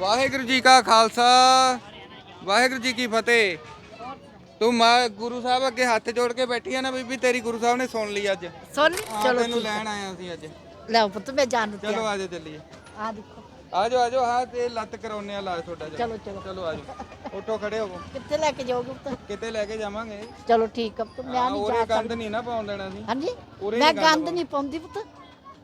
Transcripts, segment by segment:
ਵਾਹਿਗੁਰੂ ਜੀ ਕਾ ਖਾਲਸਾ। ਵਾਹਿਗੁਰੂ ਜੀ ਕੀ ਫਤਿਹ। ਤੂੰ ਮਾ ਗੁਰੂ ਸਾਹਿਬ ਅੱਗੇ ਹੱਥ ਜੋੜ ਕੇ ਬੈਠੀ ਆ ਨਾ ਬੀਬੀ ਤੇਰੀ ਗੁਰੂ ਸਾਹਿਬ ਨੇ ਸੁਣ ਲਈ ਅੱਜ। ਸੁਣ ਲਈ? ਹਾਂ, ਚਲੋ ਤੈਨੂੰ ਠੀਕ ਲੈਣ ਆਇਆ ਸੀ ਅੱਜ। ਲੈ ਪੁੱਤ ਮੈਂ ਜਾਣ ਦਿੱਤੀ ਚਲੋ ਆਜੋ ਚੱਲੀਏ। ਆ ਦੇਖੋ। ਆਜੋ ਆਜੋ ਹਾਂ ਤੇ ਲੱਤ ਕਰਾਉਨੇ ਆ ਇਲਾਜ ਤੁਹਾਡਾ। ਚਲੋ ਚਲੋ। ਚਲੋ ਆਜੋ ਉੱਠੋ ਖੜੇ ਹੋਵੋ। ਕਿੱਥੇ ਲੈ ਕੇ ਜਾਓਗੇ ਪੁੱਤ? ਕਿਤੇ ਲੈ ਕੇ ਜਾਵਾਂਗੇ। ਚਲੋ ਠੀਕ ਆ ਪੁੱਤ ਮੈਂ ਹਾਂ, ਨਹੀਂ ਜਾ ਗੰਦ ਸਕਦੀ। ਨਹੀਂ ਨਾ ਪਾਉਣ ਦੇਣਾ ਸੀ ਹਾਂਜੀ? ਉਰੇ ਮੈਂ ਗੰਦ ਨਹੀਂ ਪਾਉਂਦੀ ਪੁੱਤ।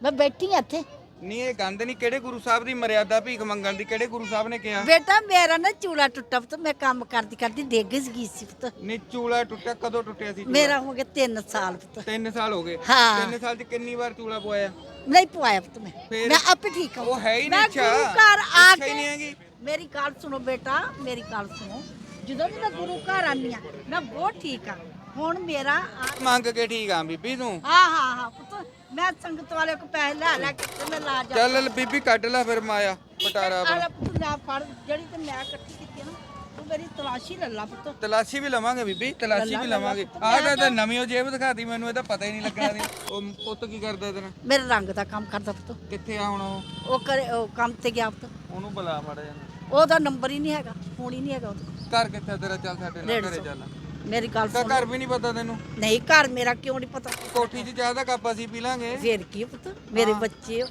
ਮੈਂ ਬੈਠੀ ਆ ਇੱਥੇ। ਨਹੀਂ ਇਹ ਗੰਦ ਨਹੀਂ ਕਿਹੜੇ ਗੁਰੂ ਸਾਹਿਬ ਦੀ ਮਰਿਆਦਾ ਭੀਖ ਮੰਗਣ ਦੀ ਕਿਹੜੇ ਗੁਰੂ ਸਾਹਿਬ ਨੇ ਕਿਹਾ? ਬੇਟਾ ਮੇਰਾ ਨਾ ਚੂੜਾ ਟੁੱਟਾ ਪੁੱਤ ਮੈਂ ਕੰਮ ਕਰਦੀ ਕਰਦੀ ਡਿੱਗ ਗਈ ਸੀ ਪੁੱਤ। ਨਹੀਂ ਚੂਲਾ ਟੁੱਟਿਆ ਕਦੋਂ ਟੁੱਟਿਆ ਸੀ ਮੇਰਾ ਹੋ ਗਿਆ 3 ਸਾਲ ਪੁੱਤ। 3 ਸਾਲ ਹੋ ਗਏ? ਹਾਂ। 3 ਸਾਲ ਚ ਕਿੰਨੀ ਵਾਰ ਚੂਲਾ ਪਵਾਇਆ? ਨਹੀਂ ਪਵਾਇਆ ਪੁੱਤ ਮੈਂ। ਫਿਰ? ਮੈਂ ਆਪੇ ਠੀਕ ਹਾਂ। ਉਹ ਹੈ ਹੀ ਮੈਂ ਨਹੀਂ ਅੱਛਾ। ਗੁਰੂ ਘਰ ਆ ਹੀ ਨਹੀਂ ਹੈਗੀ। ਕੇ ਮੇਰੀ ਗੱਲ ਸੁਣੋ ਬੇਟਾ ਮੇਰੀ ਗੱਲ ਸੁਣੋ। ਜਦੋਂ ਵੀ ਮੈਂ ਗੁਰੂ ਘਰ ਆਨੀ ਆ ਮੈਂ ਬਹੁਤ ਠੀਕ ਆ ਹੁਣ ਮੇਰਾ ਆ ਮੰਗ ਕੇ ਠੀਕ ਆ ਬੀਬੀ ਤੂੰ। ਹਾਂ ਹਾਂ ਹਾਂ ਪੁੱਤ ਮੈਂ ਸੰਗਤ ਵਾਲੇ ਕੋ ਪੈਸੇ ਲੈ ਲੈ ਕੇ ਤੇ ਮੈਂ ਲਾ ਜਾ। ਚੱਲ ਬੀਬੀ ਕੱਢ ਲੈ ਫਿਰ ਮਾਇਆ ਪਟਾਰਾ ਆਪਣਾ। ਆਲਾ ਪੁੱਤ ਲੈ ਫੜ ਜਿਹੜੀ ਤੇ ਮੈਂ ਇਕੱਠੀ ਕੀਤੀ ਆ ਨਾ ਤੂੰ ਮੇਰੀ ਤਲਾਸ਼ੀ ਲੈ ਲਾ ਪੁੱਤ। ਤਲਾਸ਼ੀ ਵੀ ਲਵਾਂਗੇ ਬੀਬੀ ਤਲਾਸ਼ੀ ਵੀ ਲਵਾਂਗੇ। ਆਹ ਤਾਂ ਤਾਂ ਨਵੀਂ ਉਹ ਜੇਬ ਦਿਖਾਤੀ ਮੈਨੂੰ ਇਹਦਾ ਪਤਾ ਹੀ ਨਹੀਂ ਲੱਗਣਾ ਸੀ ਉਹ ਪੁੱਤ ਕੀ ਕਰਦਾ ਤੇਰਾ ਮੇਰੇ ਰੰਗ ਦਾ ਕੰਮ ਕਰਦਾ ਪੁੱਤ। ਕਿੱਥੇ ਆ ਹੁਣ ਉਹ? ਉਹ ਕਰੇ ਉਹ ਕੰਮ ਤੇ ਗਿਆ ਪੁੱਤ। ਉਹਨੂੰ ਬੁਲਾ ਮਾੜਾ ਜਿਹਾ। ਉਹਦਾ ਨੰਬਰ ਹੀ ਨਹੀਂ ਹੈਗਾ ਫੋਨ ਹੀ ਨਹੀਂ ਹੈਗਾ ਉਹਦਾ। ਘਰ ਕਿੱਥੇ ਆ ਤੇਰਾ? ਚੱਲ ਸਾਡੇ ਨਾਲ ਘਰੇ ਚੱਲ। ਮੇਰੀ ਗੱਲ ਤਾਂ ਸੁਣ। ਘਰ ਵੀ ਨਹੀਂ ਪਤਾ ਤੈਨੂੰ? ਨਹੀਂ ਘਰ ਮੇਰਾ ਕਿਉਂ ਨਹੀਂ ਪਤਾ? ਕੋਠੀ 'ਚ ਚਾਹ ਦਾ ਕੱਪ ਅਸੀਂ ਪੀ ਲਾਂਗੇ। ਫੇਰ ਕੀ ਆ ਪੁੱਤ? ਮੇਰੇ ਬੱਚੇ ਆ।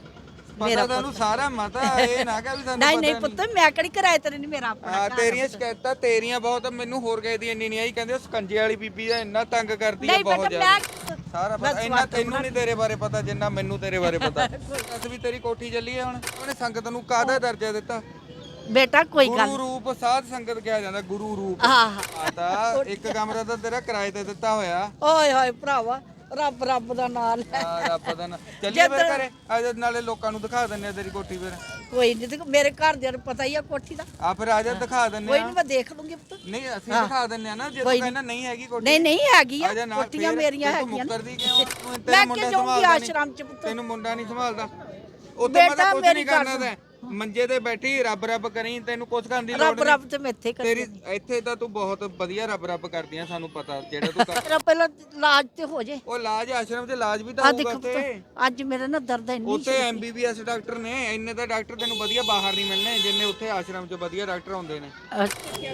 ਪਤਾ ਤੁਹਾਨੂੰ ਸਾਰਾ ਮਤਾ ਇਹ ਨਾ ਕਿ ਵੀ ਸਾਨੂੰ ਨਹੀਂ ਪਤਾ ਨਹੀਂ। ਪੁੱਤ ਮੈਂ ਕਿਹੜੀ ਕਿਰਾਏ ਤੇ ਨਹੀਂ ਮੇਰਾ ਆਪਣਾ ਹਾਂ ਤੇਰੀਆਂ ਸ਼ਿਕਾਇਤਾਂ ਤੇਰੀਆਂ ਬਹੁਤ ਮੈਨੂੰ ਹੋਰ ਗਏ ਦੀ ਇੰਨੀ ਨਹੀਂ ਆਈ। ਕਹਿੰਦੇ ਉਹ ਸਕੰਜੇ ਵਾਲੀ ਬੀਬੀ ਦਾ ਇੰਨਾ ਤੰਗ ਕਰਦੀ ਹੈ ਨਹੀਂ ਬਹੁਤ ਬੇਟਾ ਜ਼ਿਆਦਾ। ਮੈਂ ਸਾਰਾ ਪਤਾ ਇੰਨਾ ਤੈਨੂੰ ਨਹੀਂ ਤੇਰੇ ਬਾਰੇ ਪਤਾ ਜਿੰਨਾ ਮੈਨੂੰ ਤੇਰੇ ਬਾਰੇ ਪਤਾ। ਅਸੀਂ ਵੀ ਤੇਰੀ ਕੋਠੀ ਚੱਲੀ ਹੈ ਹੁਣ। ਉਹਨੇ ਸੰਗਤ ਨੂੰ ਕਾਹਦਾ ਦਰਜਾ ਦਿੱਤਾ? ਬੇਟਾ ਕੋਈ ਗੱਲ ਗੁਰੂ ਰੂਪ ਸਾਧ ਸੰਗਤ ਕਿਹਾ ਜਾਂਦਾ ਗੁਰੂ ਰੂਪ। ਆਹ। ਆ ਤਾਂ ਇੱਕ ਕਮਰਾ ਤਾਂ ਤੇਰਾ ਕਿਰਾਏ ਤੇ ਦਿੱਤਾ ਹੋਇਆ। ਓਏ ਹੋਏ ਭਰਾਵਾ ਰੱਬ ਰੱਬ ਦਾ ਨਾਮ ਲੈ। ਆ ਰੱਬ ਦਾ ਨਾ ਚੱਲੀਏ ਫਿਰ ਘਰੇ। ਅੱਜ ਨਾਲੇ ਲੋਕਾਂ ਨੂੰ ਦਿਖਾ ਦਿੰਨੇ ਆ ਤੇਰੀ ਕੋਠੀ ਫਿਰ। ਕੋਈ ਨਹੀਂ ਮੇਰੇ ਘਰ ਦੇ ਨੂੰ ਪਤਾ ਹੀ ਆ ਕੋਠੀ ਦਾ। ਆ ਫਿਰ ਆ ਜਾ ਦਿਖਾ ਦਿੰਨੇ ਕੋਈ ਆ। ਨਹੀਂ ਮੈਂ ਦੇਖ ਲੂੰਗੀ ਪੁੱਤ। ਨਹੀਂ ਅਸੀਂ ਦਿਖਾ ਦਿੰਨੇ ਆ ਨਾ ਜੇ ਤੂੰ ਕਹਿੰਦਾ ਨਹੀਂ ਹੈਗੀ ਕੋਠੀ। ਨਹੀਂ ਨਹੀਂ ਹੈਗੀ ਆ। ਆ ਜਾ ਨਾਲ ਕੋਠੀਆਂ ਫਿਰ ਮੇਰੀਆਂ ਤੂੰ ਹੈਗੀਆਂ ਨਾ। ਮੁੱਕਰਦੀ ਕਿਉਂ ਤੂੰ ਮੈਂ ਤੇਰਾ ਕਿ ਮੁੰਡਾ ਜਾਊਂਗੀ ਸੰਭਾਲਦਾ ਨਹੀਂ ਆਸ਼ਰਮ ਚ ਪੁੱਤ? ਤੈਨੂੰ ਮੁੰਡਾ ਨਹੀਂ ਸੰਭਾਲਦਾ। ਉੱਥੇ ਮੈਂ ਬੇਟਾ, ਤਾਂ ਕੁਝ ਮੇਰੀ ਨਹੀਂ ਗੱਲ ਕਰਨਾ ਤੇ। ਮੰਜੇ ਤੇ ਬੈਠੀ ਰੱਬ ਰੱਬ ਕਰੀ ਤੈਨੂੰ ਕੁਝ ਕਰਨ ਦੀ ਲੋੜ ਰੱਬ ਨਹੀਂ। ਰੱਬ ਤੇ ਮੈਂ ਇੱਥੇ ਕਰ ਤੇਰੀ ਇੱਥੇ ਤਾਂ ਤੂੰ ਬਹੁਤ ਵਧੀਆ ਰੱਬ ਰੱਬ ਕਰਦੀ ਆ ਸਾਨੂੰ ਪਤਾ ਜਿਹੜਾ ਤੂੰ ਕਰ ਮੇਰਾ ਪਹਿਲਾਂ ਇਲਾਜ ਤੇ ਹੋ ਜੇ। ਉਹ ਇਲਾਜ ਆਸ਼ਰਮ 'ਚ ਇਲਾਜ ਵੀ ਤਾਂ ਆ ਹੋਊਗਾ ਦੇਖੋ ਉੱਥੇ। ਪੁੱਤ ਅੱਜ ਮੇਰੇ ਨਾ ਦਰਦ ਇੰਨੀ ਉੱਥੇ ਐਮਬੀਬੀਐਸ ਡਾਕਟਰ ਨੇ ਇੰਨੇ ਤਾਂ ਡਾਕਟਰ ਤੈਨੂੰ ਵਧੀਆ ਬਾਹਰ ਨਹੀਂ ਮਿਲਣੇ ਜਿੰਨੇ ਉੱਥੇ ਆਸ਼ਰਮ 'ਚ ਵਧੀਆ ਡਾਕਟਰ ਹੁੰਦੇ ਨੇ।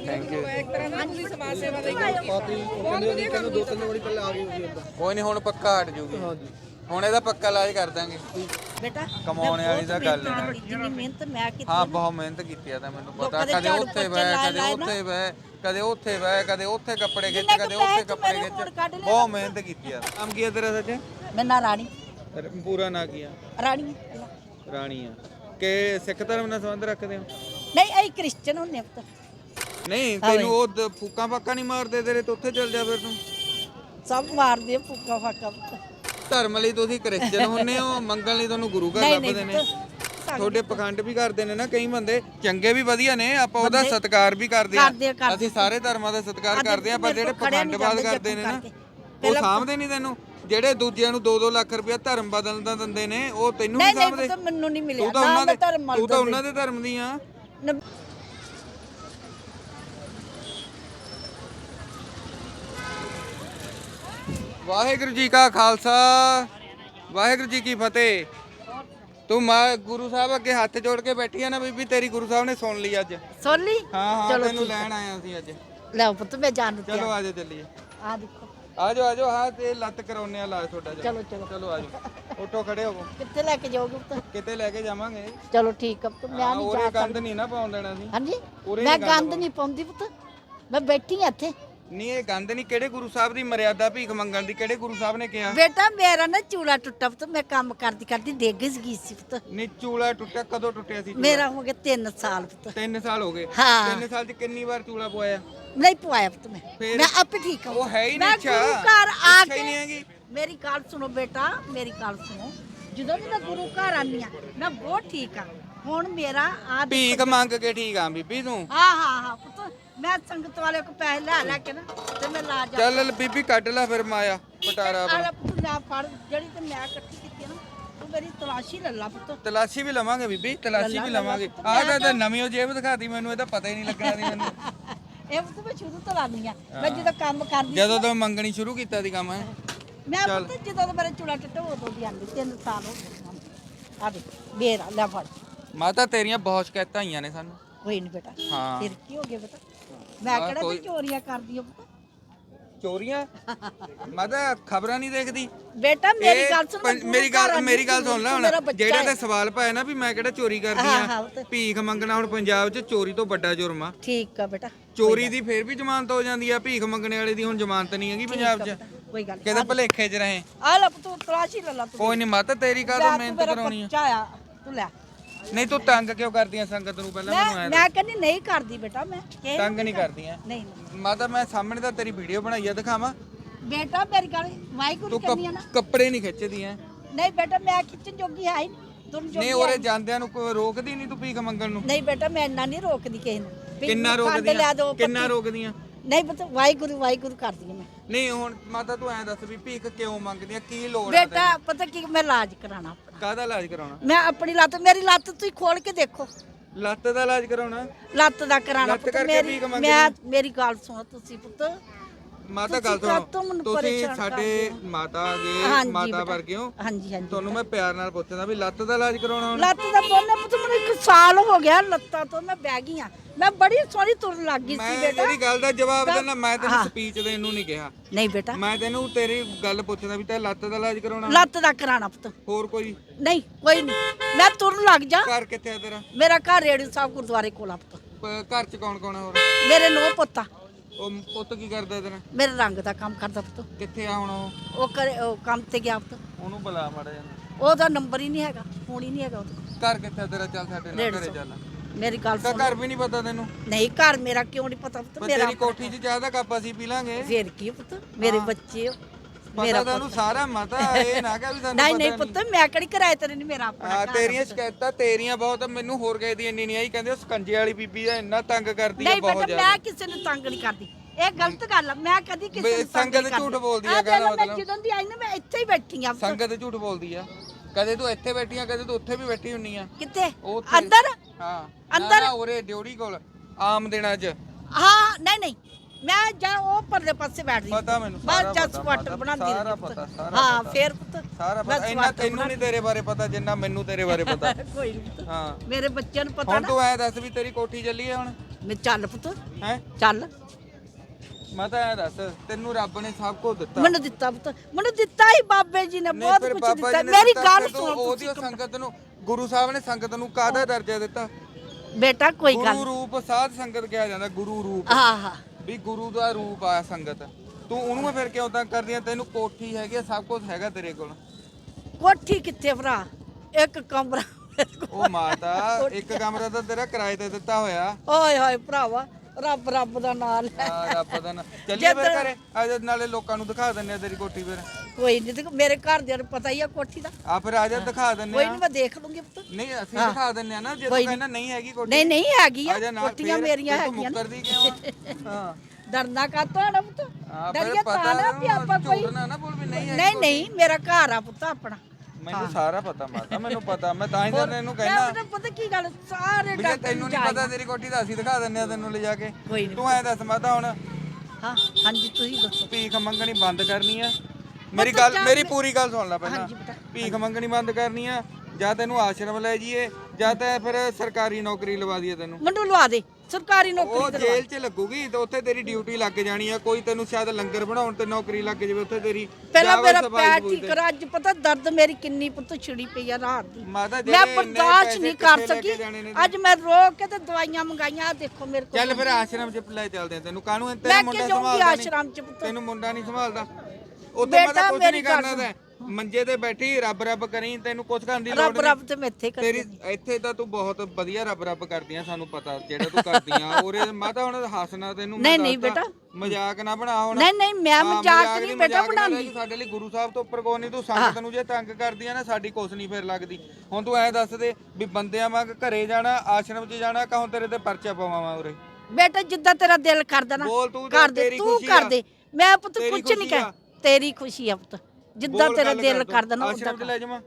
ਥੈਂਕ ਯੂ ਕੋਈ ਨਹੀਂ ਹੁਣ ਪੱਕਾ ਹਟ ਜੂਗੀ। ਹੁਣ ਇਹਦਾ ਪੱਕਾ ਇਲਾਜ ਕਰ ਦਾਂਗੇ। ਬੇਟਾ ਕਮਾਉਣੇ ਵਾਲੀ ਤਾਂ ਗੱਲ ਹੈ। ਬੜੀ ਜਿੰਨੀ ਮਿਹਨਤ ਮੈਂ ਕੀਤੀ ਹਾਂ ਬਹੁਤ ਮਿਹਨਤ ਕੀਤੀ ਆ ਤਾਂ ਮੈਨੂੰ ਪਤਾ। ਦੇ ਕਦੇ ਉੱਥੇ ਬੈ ਕਦੇ। ਉੱਥੇ ਬੈ ਕਦੇ ਉੱਥੇ ਬੈ ਕਦੇ ਉੱਥੇ ਕੱਪੜੇ ਖਿੱਚ ਕਦੇ ਉੱਥੇ ਕੱਪੜੇ ਖਿੱਚ। ਬਹੁਤ ਮਿਹਨਤ ਕੀਤੀ ਆ। ਨਾਮ ਕੀ ਤੇਰਾ ਸੱਚ ਮੈਂ ਨਾ ਰਾਣੀ। ਪੂਰਾ ਨਾਂ ਕੀ ਆ? ਰਾਣੀ ਰਾਣੀ ਆ। ਕਿ ਸਿੱਖ ਧਰਮ ਨਾਲ ਸੰਬੰਧ ਰੱਖਦੇ ਹੋ? ਨਹੀਂ ਅਸੀਂ ਕ੍ਰਿਸਚਨ ਹੁੰਨੇ ਆ ਪੁੱਤ। ਨਹੀਂ ਤੈਨੂੰ ਉਹ ਦ- ਫੂਕਾਂ ਫਾਕਾਂ ਨਹੀਂ ਮਾਰਦੇ ਤੇਰੇ? ਤੋਂ ਉੱਥੇ ਚੱਲ ਜਾ ਫਿਰ ਤੂੰ। ਸਭ ਮਾਰਦੇ ਆ ਫੁੱਕਾ ਫਾਕਾ ਧਰਮ ਲਈ ਤੁਸੀਂ ਕ੍ਰਿਸਚਨ ਹੁੰਨੇ ਹੋ ਮੰਗਣ ਲਈ ਤੁਹਾਨੂੰ ਗੁਰੂ ਘਰ ਲੱਭਦੇ ਨੇ। ਤੁਹਾਡੇ ਪਖੰਡ ਵੀ ਕਰਦੇ ਨੇ ਨਾ ਕਈ ਬੰਦੇ ਚੰਗੇ ਵੀ ਵਧੀਆ ਨੇ ਆਪਾਂ ਉਹਦਾ ਸਤਿਕਾਰ ਵੀ ਕਰਦੇ ਆ। ਅਸੀਂ ਸਾਰੇ ਧਰਮਾਂ ਦਾ ਸਤਿਕਾਰ ਕਰਦੇ ਆ ਪਰ ਜਿਹੜੇ ਜਾਂਦਾ ਕਰਦੇ ਨੇ ਨਾ ਉਹ ਸਾਂਭਦੇ ਨਹੀਂ ਤੈਨੂੰ। ਜਿਹੜੇ ਦੂਜਿਆਂ ਨੂੰ 2-2 ਲੱਖ ਰੁਪਇਆ ਧਰਮ ਬਦਲਣ ਦਾ ਦਿੰਦੇ ਨੇ ਉਹ ਤੈਨੂੰ ਨਹੀਂ ਮੈਨੂੰ ਮਿਲਿਆ। ਤੂੰ ਤਾਂ ਉਹਨਾਂ ਦੇ ਧਰਮ ਦੀ ਆ। ਵਾਹਿਗੁਰੂ ਜੀ ਕਾ ਖਾਲਸਾ। ਵਾਹਿਗੁਰੂ ਜੀ ਕੀ ਫਤਿਹ। ਤੂੰ ਮਾ ਗੁਰੂ ਸਾਹਿਬ ਅੱਗੇ ਹੱਥ ਜੋੜ ਕੇ ਬੈਠੀ ਆ ਨਾ ਬੀਬੀ ਤੇਰੀ ਗੁਰੂ ਸਾਹਿਬ ਨੇ ਸੁਣ ਲਈ ਅੱਜ। ਸੁਣ ਲਈ? ਹਾਂ ਹਾਂ ਚਲੋ ਤੈਨੂੰ ਠੀਕ ਲੈਣ ਆਇਆ ਸੀ ਅੱਜ। ਲੈ ਪੁੱਤ ਮੈਂ ਜਾਣ ਦਿੱਤੀ ਚਲੋ ਆਜੋ ਚੱਲੀਏ। ਆ ਦੇਖੋ। ਆਜੋ ਆਜੋ ਹਾਂ ਤੇ ਲੱਤ ਕਰਾਉਨੇ ਆ ਇਲਾਜ ਤੁਹਾਡਾ ਜੀ। ਚਲੋ ਚਲੋ। ਚਲੋ ਆਜੋ ਉੱਠੋ ਖੜੇ ਹੋਵੋ। ਕਿੱਥੇ ਲੈ ਕੇ ਜਾਓਗੇ ਪੁੱਤ? ਕਿਤੇ ਲੈ ਕੇ ਜਾਵਾਂਗੇ। ਚਲੋ ਠੀਕ ਆ ਪੁੱਤ ਮੈਂ ਹਾਂ, ਨਹੀਂ ਉਰੇ ਜਾ ਗੰਦ ਨਹੀਂ ਨਾ ਪਾਉਣ ਦੇਣਾ ਸੀ। ਹਾਂਜੀ? ਉਰੇ ਮੈਂ ਨਹੀਂ ਗੰਦ ਗੰਦ ਨਹੀਂ ਪਾਉਂਦੀ ਪੁੱਤ। ਮੈਂ ਬੈਠੀ ਆ ਇੱਥੇ। ਨਹੀਂ ਇਹ ਗੰਦ ਨਹੀਂ। ਕਿਹੜੇ ਗੁਰੂ ਸਾਹਿਬ ਦੀ ਮਰਿਆਦਾ ਭੀਖ ਮੰਗਣ ਦੀ? ਕਿਹੜੇ ਗੁਰੂ ਸਾਹਿਬ ਨੇ ਕਿਹਾ? ਬੇਟਾ ਮੇਰਾ ਨਾ ਚੂੜਾ ਟੁੱਟਾ ਪੁੱਤ ਮੈਂ ਕੰਮ ਕਰਦੀ ਕਰਦੀ ਡਿੱਗ ਗਈ ਸੀ ਪੁੱਤ। ਨਹੀਂ ਚੂਲਾ ਟੁੱਟਿਆ ਕਦੋਂ ਟੁੱਟਿਆ ਸੀ ਮੇਰਾ ਹੋ ਗਿਆ 3 ਸਾਲ ਪੁੱਤ। 3 ਸਾਲ ਹੋ ਗਏ? ਹਾਂ। 3 ਸਾਲ ਚ ਕਿੰਨੀ ਵਾਰ ਚੂਲਾ ਪਵਾਇਆ? ਨਹੀਂ ਪਵਾਇਆ ਪੁੱਤ ਮੈਂ। ਫਿਰ? ਮੈਂ ਆਪੇ ਠੀਕ ਹਾਂ। ਉਹ ਹੈ ਹੀ ਨਹੀਂ ਮੈਂ ਗੁਰੂ ਘਰ ਆ ਇੱਛਾ ਹੀ ਨਹੀਂ ਕੇ ਹੈਗੀ। ਮੇਰੀ ਗੱਲ ਸੁਣੋ ਬੇਟਾ ਮੇਰੀ ਗੱਲ ਸੁਣੋ। ਜਦੋਂ ਵੀ ਮੈਂ ਗੁਰੂ ਘਰ ਆਨੀ ਆ ਮੈਂ ਬਹੁਤ ਠੀਕ ਆ ਹੁਣ ਮੇਰਾ ਆ ਭੀਖ ਮੰਗ ਕੇ ਠੀਕ ਆ ਬੀਬੀ ਤੂੰ। ਹਾਂ ਹਾਂ ਹਾਂ ਮੈਂ ਸੰਗਤ ਵਾਲੇ ਕੋ ਪੈਸੇ ਲੈ ਲੈ ਕੇ ਨਾ ਤੇ ਮੈਂ ਲਾ ਜਾ ਚੱਲ ਬੀਬੀ ਕੱਢ ਲੈ ਫਿਰ ਮਾਇਆ ਪਟਾਰਾ ਆਪਣਾ। ਆਲਾ ਪੁੱਤ ਲੈ ਫੜ ਜਿਹੜੀ ਤੇ ਮੈਂ ਇਕੱਠੀ ਕੀਤੀ ਆ ਨਾ ਤੂੰ ਮੇਰੀ ਤਲਾਸ਼ੀ ਲੈ ਲਾ ਪੁੱਤ। ਤਲਾਸ਼ੀ ਵੀ ਲਵਾਂਗੇ ਬੀਬੀ ਤਲਾਸ਼ੀ ਵੀ ਲਵਾਂਗੇ। ਆਹ ਤਾਂ ਤਾਂ ਨਵੀਂ ਉਹ ਜੇਬ ਦਿਖਾਤੀ ਮੈਨੂੰ ਇਹਦਾ ਪਤਾ ਹੀ ਨਹੀਂ ਲੱਗਣਾ ਸੀ ਮੈਨੂੰ। ਇਹ ਪੁੱਤ ਮੈਂ ਸ਼ੁਰੂ ਤੋਂ ਲਾਨੀ ਆ। ਮੈਂ ਜਦੋਂ ਕੰਮ ਕਰਦੀ ਜਦੋਂ ਤੋਂ ਮੰਗਣੀ ਸ਼ੁਰੂ ਕੀਤਾ ਸੀ ਕੰਮ ਹੈ। ਮੈਂ ਪੁੱਤ ਜਦੋਂ ਤੋਂ ਮੇਰੇ ਚੂੜਾ ਟੁੱਟਾ ਉਦੋਂ ਦੀ ਆਂਦੀ ਤਿੰਨ ਸਾਲ ਹੋ ਗਏ। ਆ ਦੇ ਬੇਰਾ ਲੈ ਫੜ। ਮਾਤਾ ਤੇਰੀਆਂ ਬਹੁਤ ਸ਼ਿਕਾਇਤਾਂ ਆਈਆਂ ਨੇ ਸਾਨੂੰ। ਕੋਈ ਨਹੀਂ ਬੇਟਾ। ਹਾਂ। ਫਿਰ ਕੀ ਹੋ ਗਿਆ ਬੇਟਾ? ਮੈਂ ਹਾਂ, ਕਿਹੜਾ ਕੋਈ- ਕੋਈ ਚੋਰੀਆਂ ਕਰਦੀ ਹਾਂ ਪੁੱਤ ਚੋਰੀਆਂ? ਮੈਂ ਤਾਂ ਖਬਰਾਂ ਨਹੀਂ ਦੇਖਦੀ। ਬੇਟਾ ਮੇਰੀ ਇਹ ਗੱਲ ਸੁਣ ਪੰ- ਮੇਰੀ ਘਰ ਗੱਲ ਆਉਂਦੀ ਮੇਰੀ ਗੱਲ ਸੁਣ ਲੈ ਮੇਰਾ ਹੁਣ। ਬੱਚਾ ਜਿਹੜਾ ਹੈ। ਤੇ ਸਵਾਲ ਪਾਇਆ ਨਾ ਵੀ ਮੈਂ ਕਿਹੜਾ ਚੋਰੀ ਕਰਦੀ ਹਾਂ, ਹਾਂ, ਆ ਤੇ- ਭੀਖ ਮੰਗਣਾ ਹੁਣ ਪੰਜਾਬ 'ਚ ਚੋਰੀ ਤੋਂ ਵੱਡਾ ਜੁਰਮ ਆ। ਠੀਕ ਆ ਬੇਟਾ। ਚੋਰੀ ਦੀ ਫੇਰ ਵੀ ਜ਼ਮਾਨਤ ਹੋ ਜਾਂਦੀ ਆ ਭੀਖ ਮੰਗਣੇ ਵਾਲੇ ਦੀ ਹੁਣ ਜ਼ਮਾਨਤ ਨਹੀਂ ਹੈਗੀ ਪੰਜਾਬ 'ਚ। ਕੋਈ ਗੱਲ ਕਿਤੇ ਭਲੇਖੇ 'ਚ ਰਹੇ। ਆ ਲੈ ਤੂੰ ਤਲਾਸ਼ੀ ਲੈ ਲਾ ਤੂੰ। ਕੋਈ ਨਹੀਂ ਮਤ ਤੇਰੀ ਕਾਹਦੋਂ ਲੈ, ਤੂੰ ਮਿਹਨਤ ਮੇਰਾ ਕਰਾਉਣੀ ਆ? ਬੱਚਾ ਆ। ਤੂੰ ਲੈ। ਨਹੀਂ ਤੂੰ ਤੰਗ ਕਿਉਂ ਕਰਦੀਆਂ ਸੰਗਤ ਨੂੰ? ਪਹਿਲਾਂ ਮੈਨੂੰ ਮੈਂ ਐ ਮੈਂ ਕਹਿੰਦੀ ਨਹੀਂ ਕਰਦੀ ਬੇਟਾ ਮੈਂ। ਕਿਸੇ ਨੂੰ ਤੰਗ ਨਹੀਂ ਕਰਦੀਆਂ। ਨਹੀਂ ਨਹੀਂ। ਮਾਤਾ ਮੈਂ ਸਾਹਮਣੇ ਤਾਂ ਤੇਰੀ ਵੀਡੀਓ ਬਣਾਈ ਆ ਦਿਖਾਵਾਂ। ਬੇਟਾ ਮੇਰੀ ਗੱਲ ਵਾਹਿਗੁਰੂ ਤੂੰ ਕਹਿੰਦੀ ਆ ਨਾ। ਕੱਪ- ਕੱਪੜੇ ਨਹੀਂ ਖਿੱਚਦੀਆਂ। ਨਹੀਂ ਬੇਟਾ ਮੈਂ ਖਿੱਚਣ ਜੋਗੀ ਹੈ ਹੀ ਨਹੀਂ। ਤੁਰਨ ਜੋਗੀ ਨਹੀਂ ਹੈ ਉਹਰੇ ਹੀ ਜਾਂਦਿਆਂ ਨੂੰ ਕੋਈ ਰੋਕਦੀ ਨਹੀਂ ਤੂੰ ਭੀਖ ਮੰਗਣ ਨੂੰ? ਨਹੀਂ ਬੇਟਾ ਮੈਂ ਇੰਨਾ ਨਹੀਂ ਰੋਕਦੀ ਕਿਸੇ ਨੂੰ। ਵੀ ਕਿੰਨਾ ਖੰਡ ਰੋਕਦੀਆਂ? ਲਿਆ ਦਿਓ, ਕਿੰਨਾ ਪੱਤੀ- ਰੋਕਦੀਆਂ? ਨਹੀਂ ਪਤਾ ਵਾਹਿਗੁਰੂ ਵਾਹਿਗੁਰੂ ਕਰਦੀ ਹਾਂ ਨਹੀਂ ਹੁਣ ਮਾਤਾ ਤੂੰ ਐਂ ਦੱਸ ਵੀ ਭੀਖ ਕਿਉਂ ਮੰਗਦੀਆਂ ਕੀ ਲੋੜ ਆ ਬੇਟਾ ਪਤਾ ਕੀ ਮੈਂ ਇਲਾਜ ਕਰਾਣਾ ਆਪਣਾ। ਕਾਹਦਾ ਇਲਾਜ ਕਰਾਉਣਾ? ਮੈਂ ਆਪਣੀ ਲੱਤ ਮੇਰੀ ਲੱਤ ਤੁਸੀਂ ਖੋਲ ਕੇ ਦੇਖੋ। ਲੱਤ ਦਾ ਇਲਾਜ ਕਰਾਉਣਾ? ਲੱਤ ਦਾ ਕਰਾਣਾ ਲੱਤ ਕਰਕੇ ਮੰਗਦੀ ਮੈਂ ਮੇਰੀ ਗੱਲ ਸੁਣੋ ਤੁਸੀਂ ਪੁੱਤ। ਮਾਤਾ ਗੱਲ ਤੁਸੀਂ ਕਾਹਤੋਂ ਸੁਣੋ ਮੈਨੂੰ ਤੁਸੀਂ ਪਰੇਸ਼ਾਨ ਸਾਡੇ ਕਰਦੇ ਮਾਤਾ ਦੇ ਹਾਂਜੀ ਮਾਤਾ ਬੇਟਾ। ਵਰਗੇ ਹੋ ਹਾਂਜੀ ਹਾਂਜੀ ਤੁਹਾਨੂੰ ਮੈਂ ਪਿਆਰ ਨਾਲ ਪੁੱਛਦਾ ਵੀ ਲੱਤ ਦਾ ਇਲਾਜ ਕਰਾਉਣਾ ਹੁਣ ਲੱਤ ਦਾ ਬੋਲੇ ਪੁੱਤ ਮੈਨੂੰ ਇੱਕ ਸਾਲ ਹੋ ਗਿਆ ਲੱਤਾਂ ਤੋਂ ਮੈਂ ਬਹਿ ਗਈ ਆ ਮੈਂ ਬੜੀ ਸੋਹਣੀ ਤੁਰਨ ਲੱਗ ਗਈ ਸੀ ਮੈਂ ਬੇਟਾ। ਜਿਹੜੀ ਗੱਲ ਦਾ ਜਵਾਬ ਦੇਣਾ ਮੈਂ ਤੈਨੂੰ ਹਾਂ। ਸਪੀਚ ਦੇਣ ਨੂੰ ਨਹੀਂ ਕਿਹਾ। ਨਹੀਂ ਬੇਟਾ। ਮੈਂ ਤੈਨੂੰ ਤੇਰੀ ਗੱਲ ਪੁੱਛਦਾ ਵੀ ਤੇ ਲੱਤ ਦਾ ਇਲਾਜ ਕਰਾਉਣਾ? ਲੱਤ ਦਾ ਕਰਾਣਾ ਪੁੱਤ। ਹੋਰ ਕੋਈ? ਨਹੀਂ ਕੋਈ ਨਹੀਂ। ਮੈਂ ਤੁਰਨ ਲੱਗ ਜਾ। ਘਰ ਕਿੱਥੇ ਆ ਤੇਰਾ? ਮੇਰਾ ਘਰ ਰੇੜੂ ਸਾਹਿਬ ਗੁਰਦੁਆਰੇ ਕੋਲ ਆ ਪੁੱਤ। ਪ- ਘਰ ਚ ਕੌਣ ਕੌਣ ਆ ਹੋਰ? ਮੇਰੇ ਨੋ ਪੁੱਤਾ। ਉਹ ਪੁੱਤ ਕੀ ਕਰਦਾ ਤੇਰਾ? ਮੇਰੇ ਰੰਗ ਦਾ ਕੰਮ ਕਰਦਾ ਪੁੱਤ। ਕਿੱਥੇ ਆ ਹੁਣ ਉਹ? ਉਹ ਕਰੇ ਉਹ ਕੰਮ ਤੇ ਗਿਆ ਪੁੱਤ। ਉਹਨੂੰ ਬੁਲਾ ਮਾੜਾ ਜਿਹਾ ਉਹਦਾ ਨੰਬਰ ਹੀ ਨਹੀਂ ਹੈਗਾ ਫੋਨ ਹੀ ਨਹੀਂ ਹੈਗਾ ਉਹਦਾ ਘਰ ਕਿੱਥੇ ਆ ਤੇਰਾ? ਚੱਲ ਸਾਡੇ ਨਾਲ ਡੇਢ ਘਰੇ ਸੌ। ਚੱਲ। ਮੇਰੀ ਗੱਲ ਤਾਂ ਸੁਣ। ਘਰ ਵੀ ਨਹੀਂ ਪਤਾ ਤੈਨੂੰ? ਨਹੀਂ ਘਰ ਮੇਰਾ ਕਿਉਂ ਨਹੀਂ ਪਤਾ ਪੁੱਤ? ਪਰ ਮੇਰਾ ਤੇਰੀ ਕੋਠੀ 'ਚ ਚਾਹ ਦਾ ਕੱਪ ਅਸੀਂ ਪੀ ਲਾਂਗੇ। ਫੇਰ ਕੀ ਪੁੱਤ? ਮੇਰੇ ਬੱਚੇ। ਪਤਾ ਮੇਰਾ ਤੈਨੂੰ ਸਾਰਾ ਮਤਾ ਇਹ ਨਾ ਕਿ ਵੀ ਸਾਨੂੰ ਨਹੀਂ ਨਹੀਂ ਪੁੱਤ ਮੈਂ ਕਿਹੜੀ ਕਿਰਾਏ ਤੇ ਨਹੀਂ ਮੇਰਾ ਆਪਣਾ ਹਾਂ ਆ ਤੇਰੀਆਂ। ਸ਼ਿਕਾਇਤਾਂ ਤੇਰੀਆਂ ਬਹੁਤ ਮੈਨੂੰ ਹੋਰ ਕਿਸੇ ਦੀ ਇੰਨੀ ਨਹੀਂ ਆਈ ਕਹਿੰਦੇ ਉਹ ਸਕੰਜੇ ਵਾਲੀ ਬੀਬੀ ਆ ਇੰਨਾ ਤੰਗ ਕਰਦੀ ਆ ਨਹੀਂ ਬਹੁਤ ਬੇਟਾ ਜ਼ਿਆਦਾ। ਮੈਂ ਕਿਸੇ ਨੂੰ ਤੰਗ ਨਹੀਂ ਕਰਦੀ। ਇਹ ਗਲਤ ਗੱਲ ਆ ਮੈਂ ਕਦੀ ਕਿਸੇ ਨੂੰ ਤੰਗ ਸੰਗਤ ਨਹੀਂ ਕਰਦੀ। ਝੂਠ ਬੋਲਦੀ ਆ, ਦਾ ਲਓ, ਮੈਂ ਮਤਲਬ। ਜਦੋਂ ਦੀ ਆਈ ਨਾ ਮੈਂ ਇੱਥੇ ਹੀ ਬੈਠੀ ਆ। ਸੰਗਤ ਝੂਠ ਬੋਲਦੀ ਆ। ਕਦੇ ਤੂੰ ਇੱਥੇ ਬੈਠੀ ਆ ਕਦੇ ਤੂੰ ਉੱਥੇ ਵੀ ਬੈਠੀ ਹੁੰਨੀ ਆ। ਕਿੱਥੇ? ਉਹ ਉੱਥੇ- ਅੰਦਰ? ਹਾਂ। ਅੰਦਰ? ਨਾ, ਨਾ, ਉਰੇ ਡਿਊਟੀ ਕੋਲ ਆਮ ਦਿਨਾਂ 'ਚ। ਹਾਂ ਨਹੀਂ ਨਹੀਂ। ਮੈਂ ਜਾਂ ਉਹ ਪਰਲੇ ਪਾਸੇ ਬੈਠਦੀ ਪਤਾ ਮੈਨੂੰ, ਸਾਰਾ ਪਤਾ, ਸਪਾਟਰ ਪਤਾ, ਬਣਾਉਂਦੀ ਸਾਰਾ ਪੁੱਤ। ਸਾਰਾ ਹਾਂ ਪਤਾ। ਫੇਰ ਪੁੱਤ ਸਾਰਾ ਮੈਂ ਪਤਾ। ਇੰਨਾ ਸਵਾਟਰ ਤੈਨੂੰ ਨਹੀਂ ਤੇਰੇ ਬਾਰੇ ਪਤਾ ਜਿੰਨਾ ਮੈਨੂੰ ਤੇਰੇ ਬਾਰੇ ਪਤਾ। ਕੋਈ ਨਹੀਂ ਪੁੱਤ ਹਾਂ। ਮੇਰੇ ਬੱਚਿਆਂ ਨੂੰ ਪਤਾ ਹੁਣ ਨਾ। ਤੂੰ ਐ ਦੱਸ ਵੀ ਤੇਰੀ ਕੋਠੀ ਚੱਲੀ ਆ ਹੁਣ? ਮੈਂ ਚੱਲ ਪੁੱਤ ਹੈ? ਚੱਲ। ਮੈਂ ਤਾਂ ਐ ਦੱਸ ਤੈਨੂੰ ਰੱਬ ਨੇ ਸਭ ਕੁਝ ਦਿੱਤਾ। ਮੈਨੂੰ ਦਿੱਤਾ ਪੁੱਤ ਮੈਨੂੰ ਦਿੱਤਾ ਹੀ ਬਾਬੇ ਜੀ ਨੇ ਨਹੀਂ, ਬਹੁਤ ਫਿਰ ਕੁਝ ਬਾਬਾ ਦਿੱਤਾ। ਜੀ ਨੇ ਮੇਰੀ ਦਿੱਤਾ, ਗੱਲ ਫਿਰ ਤੂੰ ਸੁਣੋ ਉਹਦੀ ਤੁਸੀਂ ਸੰਗਤ ਨੂੰ ਗੁਰੂ ਸਾਹਿਬ ਨੇ ਸੰਗਤ ਨੂੰ ਕਾਹਦਾ ਦਰਜਾ ਦਿੱਤਾ? ਬੇਟਾ ਕੋਈ ਗੱਲ ਗੁਰੂ ਰੂਪ ਸਾਧ ਸੰਗਤ ਕਿਹਾ ਜਾਂਦਾ ਗੁਰੂ ਰੂਪ। ਹਾਂ ਹਾਂ। ਵੀ ਗੁਰੂ ਦਾ ਰੂਪ ਆ ਸੰਗਤ। ਤੂੰ ਉਹਨੂੰ ਫਿਰ ਕਿਉਂ ਤਾਂ ਕਰਦੀ ਆ? ਤੈਨੂੰ ਕੋਠੀ ਹੈਗੀ ਆ, ਸਭ ਕੁਝ ਹੈਗਾ ਤੇਰੇ ਕੋਲ। ਕੋਠੀ ਕਿੱਥੇ ਭਰਾ? ਇੱਕ ਕਮਰਾ ਮੇਰੇ ਕੋਲ। ਉਹ ਮਾਤਾ ਇੱਕ ਕਮਰਾ ਤਾਂ ਤੇਰਾ ਕਿਰਾਏ ਤੇ ਦਿੱਤਾ ਹੋਇਆ। ਓਏ ਹੋਏ ਭਰਾਵਾ ਰੱਬ ਰੱਬ ਦਾ ਨਾਮ ਲੈ। ਆ ਰੱਬ ਦਾ ਨਾ। ਚੱਲੀਏ ਫਿਰ ਘਰੇ। ਅੱਜ ਨਾਲੇ ਲੋਕਾਂ ਨੂੰ ਦਿਖਾ ਦਿੰਨੇ ਆ ਤੇਰੀ ਕੋਠੀ ਫਿਰ। ਕੋਈ ਨਹੀਂ ਮੇਰੇ ਘਰ ਦੇ ਨੂੰ ਪਤਾ ਹੀ ਆ ਕੋਠੀ ਦਾ। ਆ ਫਿਰ ਆ ਜਾ ਦਿਖਾ ਦਿੰਨੇ ਕੋਈ ਆ। ਨਹੀਂ ਮੈਂ ਦੇਖ ਲੂੰਗੀ ਪੁੱਤ। ਨਹੀਂ ਅਸੀਂ ਦਿਖਾ ਦਿੰਨੇ ਆ ਨਾ ਜੇ ਤੂੰ ਕੋਈ ਕਹਿੰਦਾ ਨਹੀਂ ਹੈਗੀ ਕੋਠੀ। ਨਹੀਂ ਨਹੀਂ ਹੈਗੀ ਆ ਨਾਲ ਕੋਠੀਆਂ ਫਿਰ, ਮੇਰੀਆਂ ਫਿਰ ਤੂੰ ਹੈਗੀਆਂ ਨੇ। ਮੁੱਕਰਦੀ ਕਿਉਂ ਆ? ਹਾਂ। ਡਰਨਾ ਕਾਤੋਂ ਨਾ ਪੁੱਤ? ਆ ਫਿਰ ਤਾਂ ਨਾ ਵੀ ਆਪਾਂ ਕੋਈ ਝੂਠ ਨਾ ਨਾ ਬੋਲ ਵੀ ਨਹੀਂ ਹੈਗੀ ਨਹੀਂ ਨਹੀਂ ਮੇਰਾ ਘਰ ਆ ਪੁੱਤ ਆਪਣਾ। ਮੈਨੂੰ ਸਾਰਾ ਪਤਾ ਮਾਤਾ ਮੈਨੂੰ ਪਤਾ ਮੈਂ ਤਾਂ ਹੀ ਤਾਂ ਮੈਂ ਕਹਿਣਾ ਪਤਾ ਪਤਾ ਕੀ ਗੱਲ ਸਾਰੇ ਵੀ ਜੇ ਡਾਕਟਰ ਤੈਨੂੰ ਨਹੀਂ ਪਤਾ ਤੇਰੀ ਕੋਠੀ ਦਾ ਅਸੀਂ ਦਿਖਾ ਦਿੰਨੇ ਆ ਤੈਨੂੰ ਲੈ ਜਾ ਕੇ। ਕੋਈ ਨਹੀਂ ਤੂੰ ਐ ਦੱਸ ਮਾਤਾ ਹੁਣ। ਹਾਂ ਹਾਂਜੀ ਤੁਸੀਂ ਦੱਸੋ। ਭੀਖ ਮੰਗਣੀ ਬੰਦ ਕਰਨੀ ਆ। ਮੇਰੀ ਗੱਲ ਮੇਰੀ ਪੂਰੀ ਗੱਲ ਸੁਣ ਲੈ ਪਹਿਲਾਂ। ਹਾਂਜੀ ਬੇਟਾ। ਭੀਖ ਮੰਗਣੀ ਬੰਦ ਕਰਨੀ ਆ ਜਾਂ ਤੈਨੂੰ ਆਸ਼ਰਮ ਲੈ ਜਾਈਏ ਜਾਂ ਤਾਂ ਫਿਰ ਸਰਕਾਰੀ ਨੌਕਰੀ ਲਵਾ ਦਈਏ ਤੈਨੂੰ। ਮੈਨੂੰ ਲਵਾ ਦੇ ਸਰਕਾਰੀ ਨੌਕਰੀ ਉਹ ਤੇ ਜੇਲ੍ਹ 'ਚ ਲੱਗੂਗੀ ਤੇ ਉੱਥੇ ਤੇਰੀ ਡਿਊਟੀ ਲੱਗ ਜਾਣੀ ਆ। ਕੋਈ ਤੈਨੂੰ ਸ਼ਾਇਦ ਲੰਗਰ ਬਣਾਉਣ ਤੇ ਨੌਕਰੀ ਲੱਗ ਜਾਵੇ ਉੱਥੇ ਤੇਰੀ ਪਹਿਲਾਂ ਜਾਂ ਮੇਰਾ ਸਫ਼ਾਈ ਪੈਰ ਠੀਕ ਕਰ ਅੱਜ ਪਤਾ ਦਰਦ ਮੇਰੀ ਕਿੰਨੀ ਪੁੱਤ ਛਿੜੀ ਪਈ ਆ ਰਾਤ ਦੀ। ਮਾਤਾ ਮੈਂ ਇੰਨੇ ਬਰਦਾਸ਼ਤ ਪੈਸੇ ਨਹੀਂ ਕਰ ਕਿੱਥੇ ਲੈ ਕੇ ਸਕੀ ਜਾਣੇ ਨੇ? ਅੱਜ ਮੈਂ ਰੋ ਕੇ ਤੇ ਦਵਾਈਆਂ ਮੰਗਾਈਆਂ ਆਹ ਦੇਖੋ ਮੇਰੇ ਕੋਲ ਚੱਲ ਫਿਰ ਆਸ਼ਰਮ 'ਚ ਲੈ ਚੱਲਦੇ ਆ ਤੈਨੂੰ। ਕਾਹਨੂੰ ਮੈਂ ਤੇਰਾ ਕਿ ਮੁੰਡਾ ਜਾਊਂਗੀ ਸੰਭਾਲਦਾ ਨਹੀਂ ਆਸ਼ਰਮ ਚ ਪੁੱਤ? ਤੈਨੂੰ ਮੁੰਡਾ ਨਹੀਂ ਸੰਭਾਲਦਾ? ਉੱਥੇ ਮੈਂ ਤਾਂ ਬੇਟਾ, ਕੁਝ ਮੇਰੀ ਨਹੀਂ ਗੱਲ ਕਰਨਾ ਤੇ ਮੰਜੇ ਤੇ ਬੈਠੀ ਰੱਬ ਰੱਬ ਕਰੀ ਤੈਨੂੰ ਕੁਝ ਕਰਨ ਦੀ ਲੋੜ ਰੱਬ ਨਹੀਂ ਰੱਬ ਤੇ ਮੈਂ ਇੱਥੇ ਕਰ ਤੇਰੀ ਇੱਥੇ ਤਾਂ ਤੂੰ ਬਹੁਤ ਵਧੀਆ ਰੱਬ ਰੱਬ ਕਰਦੀ ਆ ਸਾਨੂੰ ਪਤਾ ਜਿਹੜਾ ਤੂੰ ਕਰਦੀ ਆ। ਔਰ ਮਾਤਾ ਹੁਣ ਹੱਸਣਾ ਤੈਨੂੰ ਮੈਂ ਨਹੀਂ, ਨਹੀਂ ਦੱਸਦਾ। ਬੇਟਾ। ਮਜ਼ਾਕ ਨਾ ਬਣਾ ਹੁਣ। ਨਹੀਂ ਨਹੀਂ ਮੈਂ ਹਾਂ, ਮਜ਼ਾਕ ਨਹੀਂ ਬੇਟਾ ਮਜ਼ਾਕ ਬਣਾਉਂਦੀ। ਕਿ ਸਾਡੇ ਲਈ ਗੁਰੂ ਸਾਹਿਬ ਤੋਂ ਉੱਪਰ ਕੋਈ ਨਹੀਂ ਤੂੰ ਸੰਗਤ ਨੂੰ ਜੇ ਤੰਗ ਕਰਦੀ ਆ ਨਾ ਸਾਡੀ ਕੁਛ ਨਹੀਂ ਫਿਰ ਲੱਗਦੀ। ਹੁਣ ਤੂੰ ਐ ਦੱਸ ਦੇ ਵੀ ਬੰਦਿਆਂ ਵਾਂਗ ਘਰੇ ਜਾਣਾ ਆਸ਼ਰਮ 'ਚ ਜਾਣਾ ਕਹੋਂ ਤੇਰੇ ਤੇ ਪਰਚਾ ਪਵਾਵਾਂ ਉਰੇ? ਬੇਟਾ ਜਿੱਦਾਂ ਤੇਰਾ ਦਿਲ ਕਰਦਾ ਨਾ ਬੋਲ ਤੂੰ ਕਰ ਦੇ ਤੇਰੀ ਤੂੰ ਖੁਸ਼ੀ ਕਰ ਆ। ਦੇ। ਮੈਂ ਪੁੱਤ ਤੇਰੀ ਕੁਝ ਨਹੀਂ ਖੁਸ਼ੀ ਕਹਿ। ਤੇਰੀ ਖੁਸ਼ੀ ਆ ਪੁੱਤ। ਜਿੱਦਾਂ ਤੇਰਾ ਦਿਲ ਕਰ ਤੂੰ। ਕਰਦਾ ਨਾ ਆਸ਼ਰਮ ਉਦਾਂ ਲੈ ਜਾਵਾਂ?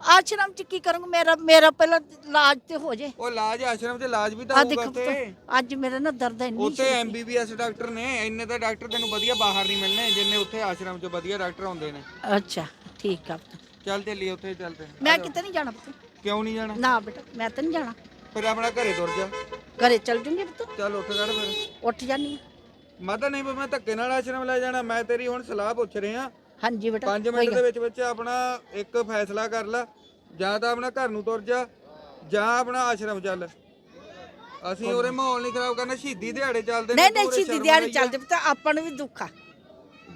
ਆਸ਼ਰਮ ਚ ਕੀ ਕਰੂੰਗਾ? ਮੇਰਾ ਮੇਰਾ ਪਹਿਲਾਂ ਇਲਾਜ ਤੇ ਹੋ ਜੇ। ਉਹ ਇਲਾਜ ਆਸ਼ਰਮ 'ਚ ਇਲਾਜ ਵੀ ਤਾਂ ਆ ਹੋਊਗਾ ਦੇਖੋ ਪੁੱਤ, ਅੱਜ ਮੇਰੇ ਨਾ ਦਰਦ ਇੰਨੀ ਉੱਥੇ ਐਮਬੀਬੀਐਸ ਡਾਕਟਰ ਨੇ ਇੰਨੇ ਤਾਂ ਡਾਕਟਰ ਤੈਨੂੰ ਵਧੀਆ ਬਾਹਰ ਨਹੀਂ ਮਿਲਣੇ ਜਿੰਨੇ ਉੱਥੇ ਆਸ਼ਰਮ 'ਚ ਵਧੀਆ ਡਾਕਟਰ ਹੁੰਦੇ ਨੇ। ਅੱਛਾ ਠੀਕ ਆ ਪੁੱਤ। ਚੱਲ ਚੱਲੀਏ ਉੱਥੇ ਚੱਲਦੇ ਮੈਂ ਕਿਤੇ ਨਹੀਂ ਜਾਣਾ ਪੁੱਤ। ਕਿਉਂ ਨਹੀਂ ਜਾਣਾ? ਨਾ ਬੇਟਾ ਮੈਂ ਤਾਂ ਨਹੀਂ ਜਾਣਾ। ਫਿਰ ਆਪਣਾ ਘਰੇ ਤੁਰ ਜਾ। ਘਰੇ ਚਲ ਜੂੰਗੀ ਪੁੱਤ। ਚੱਲ ਉੱਠ ਖੜ ਫਿਰ। ਉੱਠ ਜਾਨੀ ਮਾਤਾ ਨਹੀਂ ਵੀ ਮੈਂ ਧੱਕੇ ਨਾਲ ਆਸ਼ਰਮ ਲੈ ਜਾਣਾ ਮੈਂ ਤੇਰੀ ਹੁਣ ਸਲਾਹ ਪੁੱਛ ਰਿਹਾ। ਹਾਂਜੀ ਬੇਟਾ 5 ਮਿੰਟ ਦੇ ਵਿੱਚ ਵਿੱਚ ਆਪਣਾ ਇੱਕ ਫੈਸਲਾ ਕਰ ਲੈ ਜਾਂ ਤਾਂ ਆਪਣਾ ਘਰ ਨੂੰ ਤੁਰ ਜਾ ਜਾਂ ਆਪਣਾ ਆਸ਼ਰਮ ਚੱਲ। ਅਸੀਂ ਉਰੇ ਮਾਹੌਲ ਨਹੀਂ ਖਰਾਬ ਕਰਨਾ ਸ਼ਹੀਦੀ ਦਿਹਾੜੇ ਚੱਲਦੇ ਨਹੀਂ ਤੂੰ ਨਹੀਂ ਸ਼ਰਮ ਦਿਹਾੜੀ। ਚੱਲਦੇ ਪੁੱਤ ਆਪਾਂ ਨੂੰ ਵੀ ਦੁੱਖ ਆ।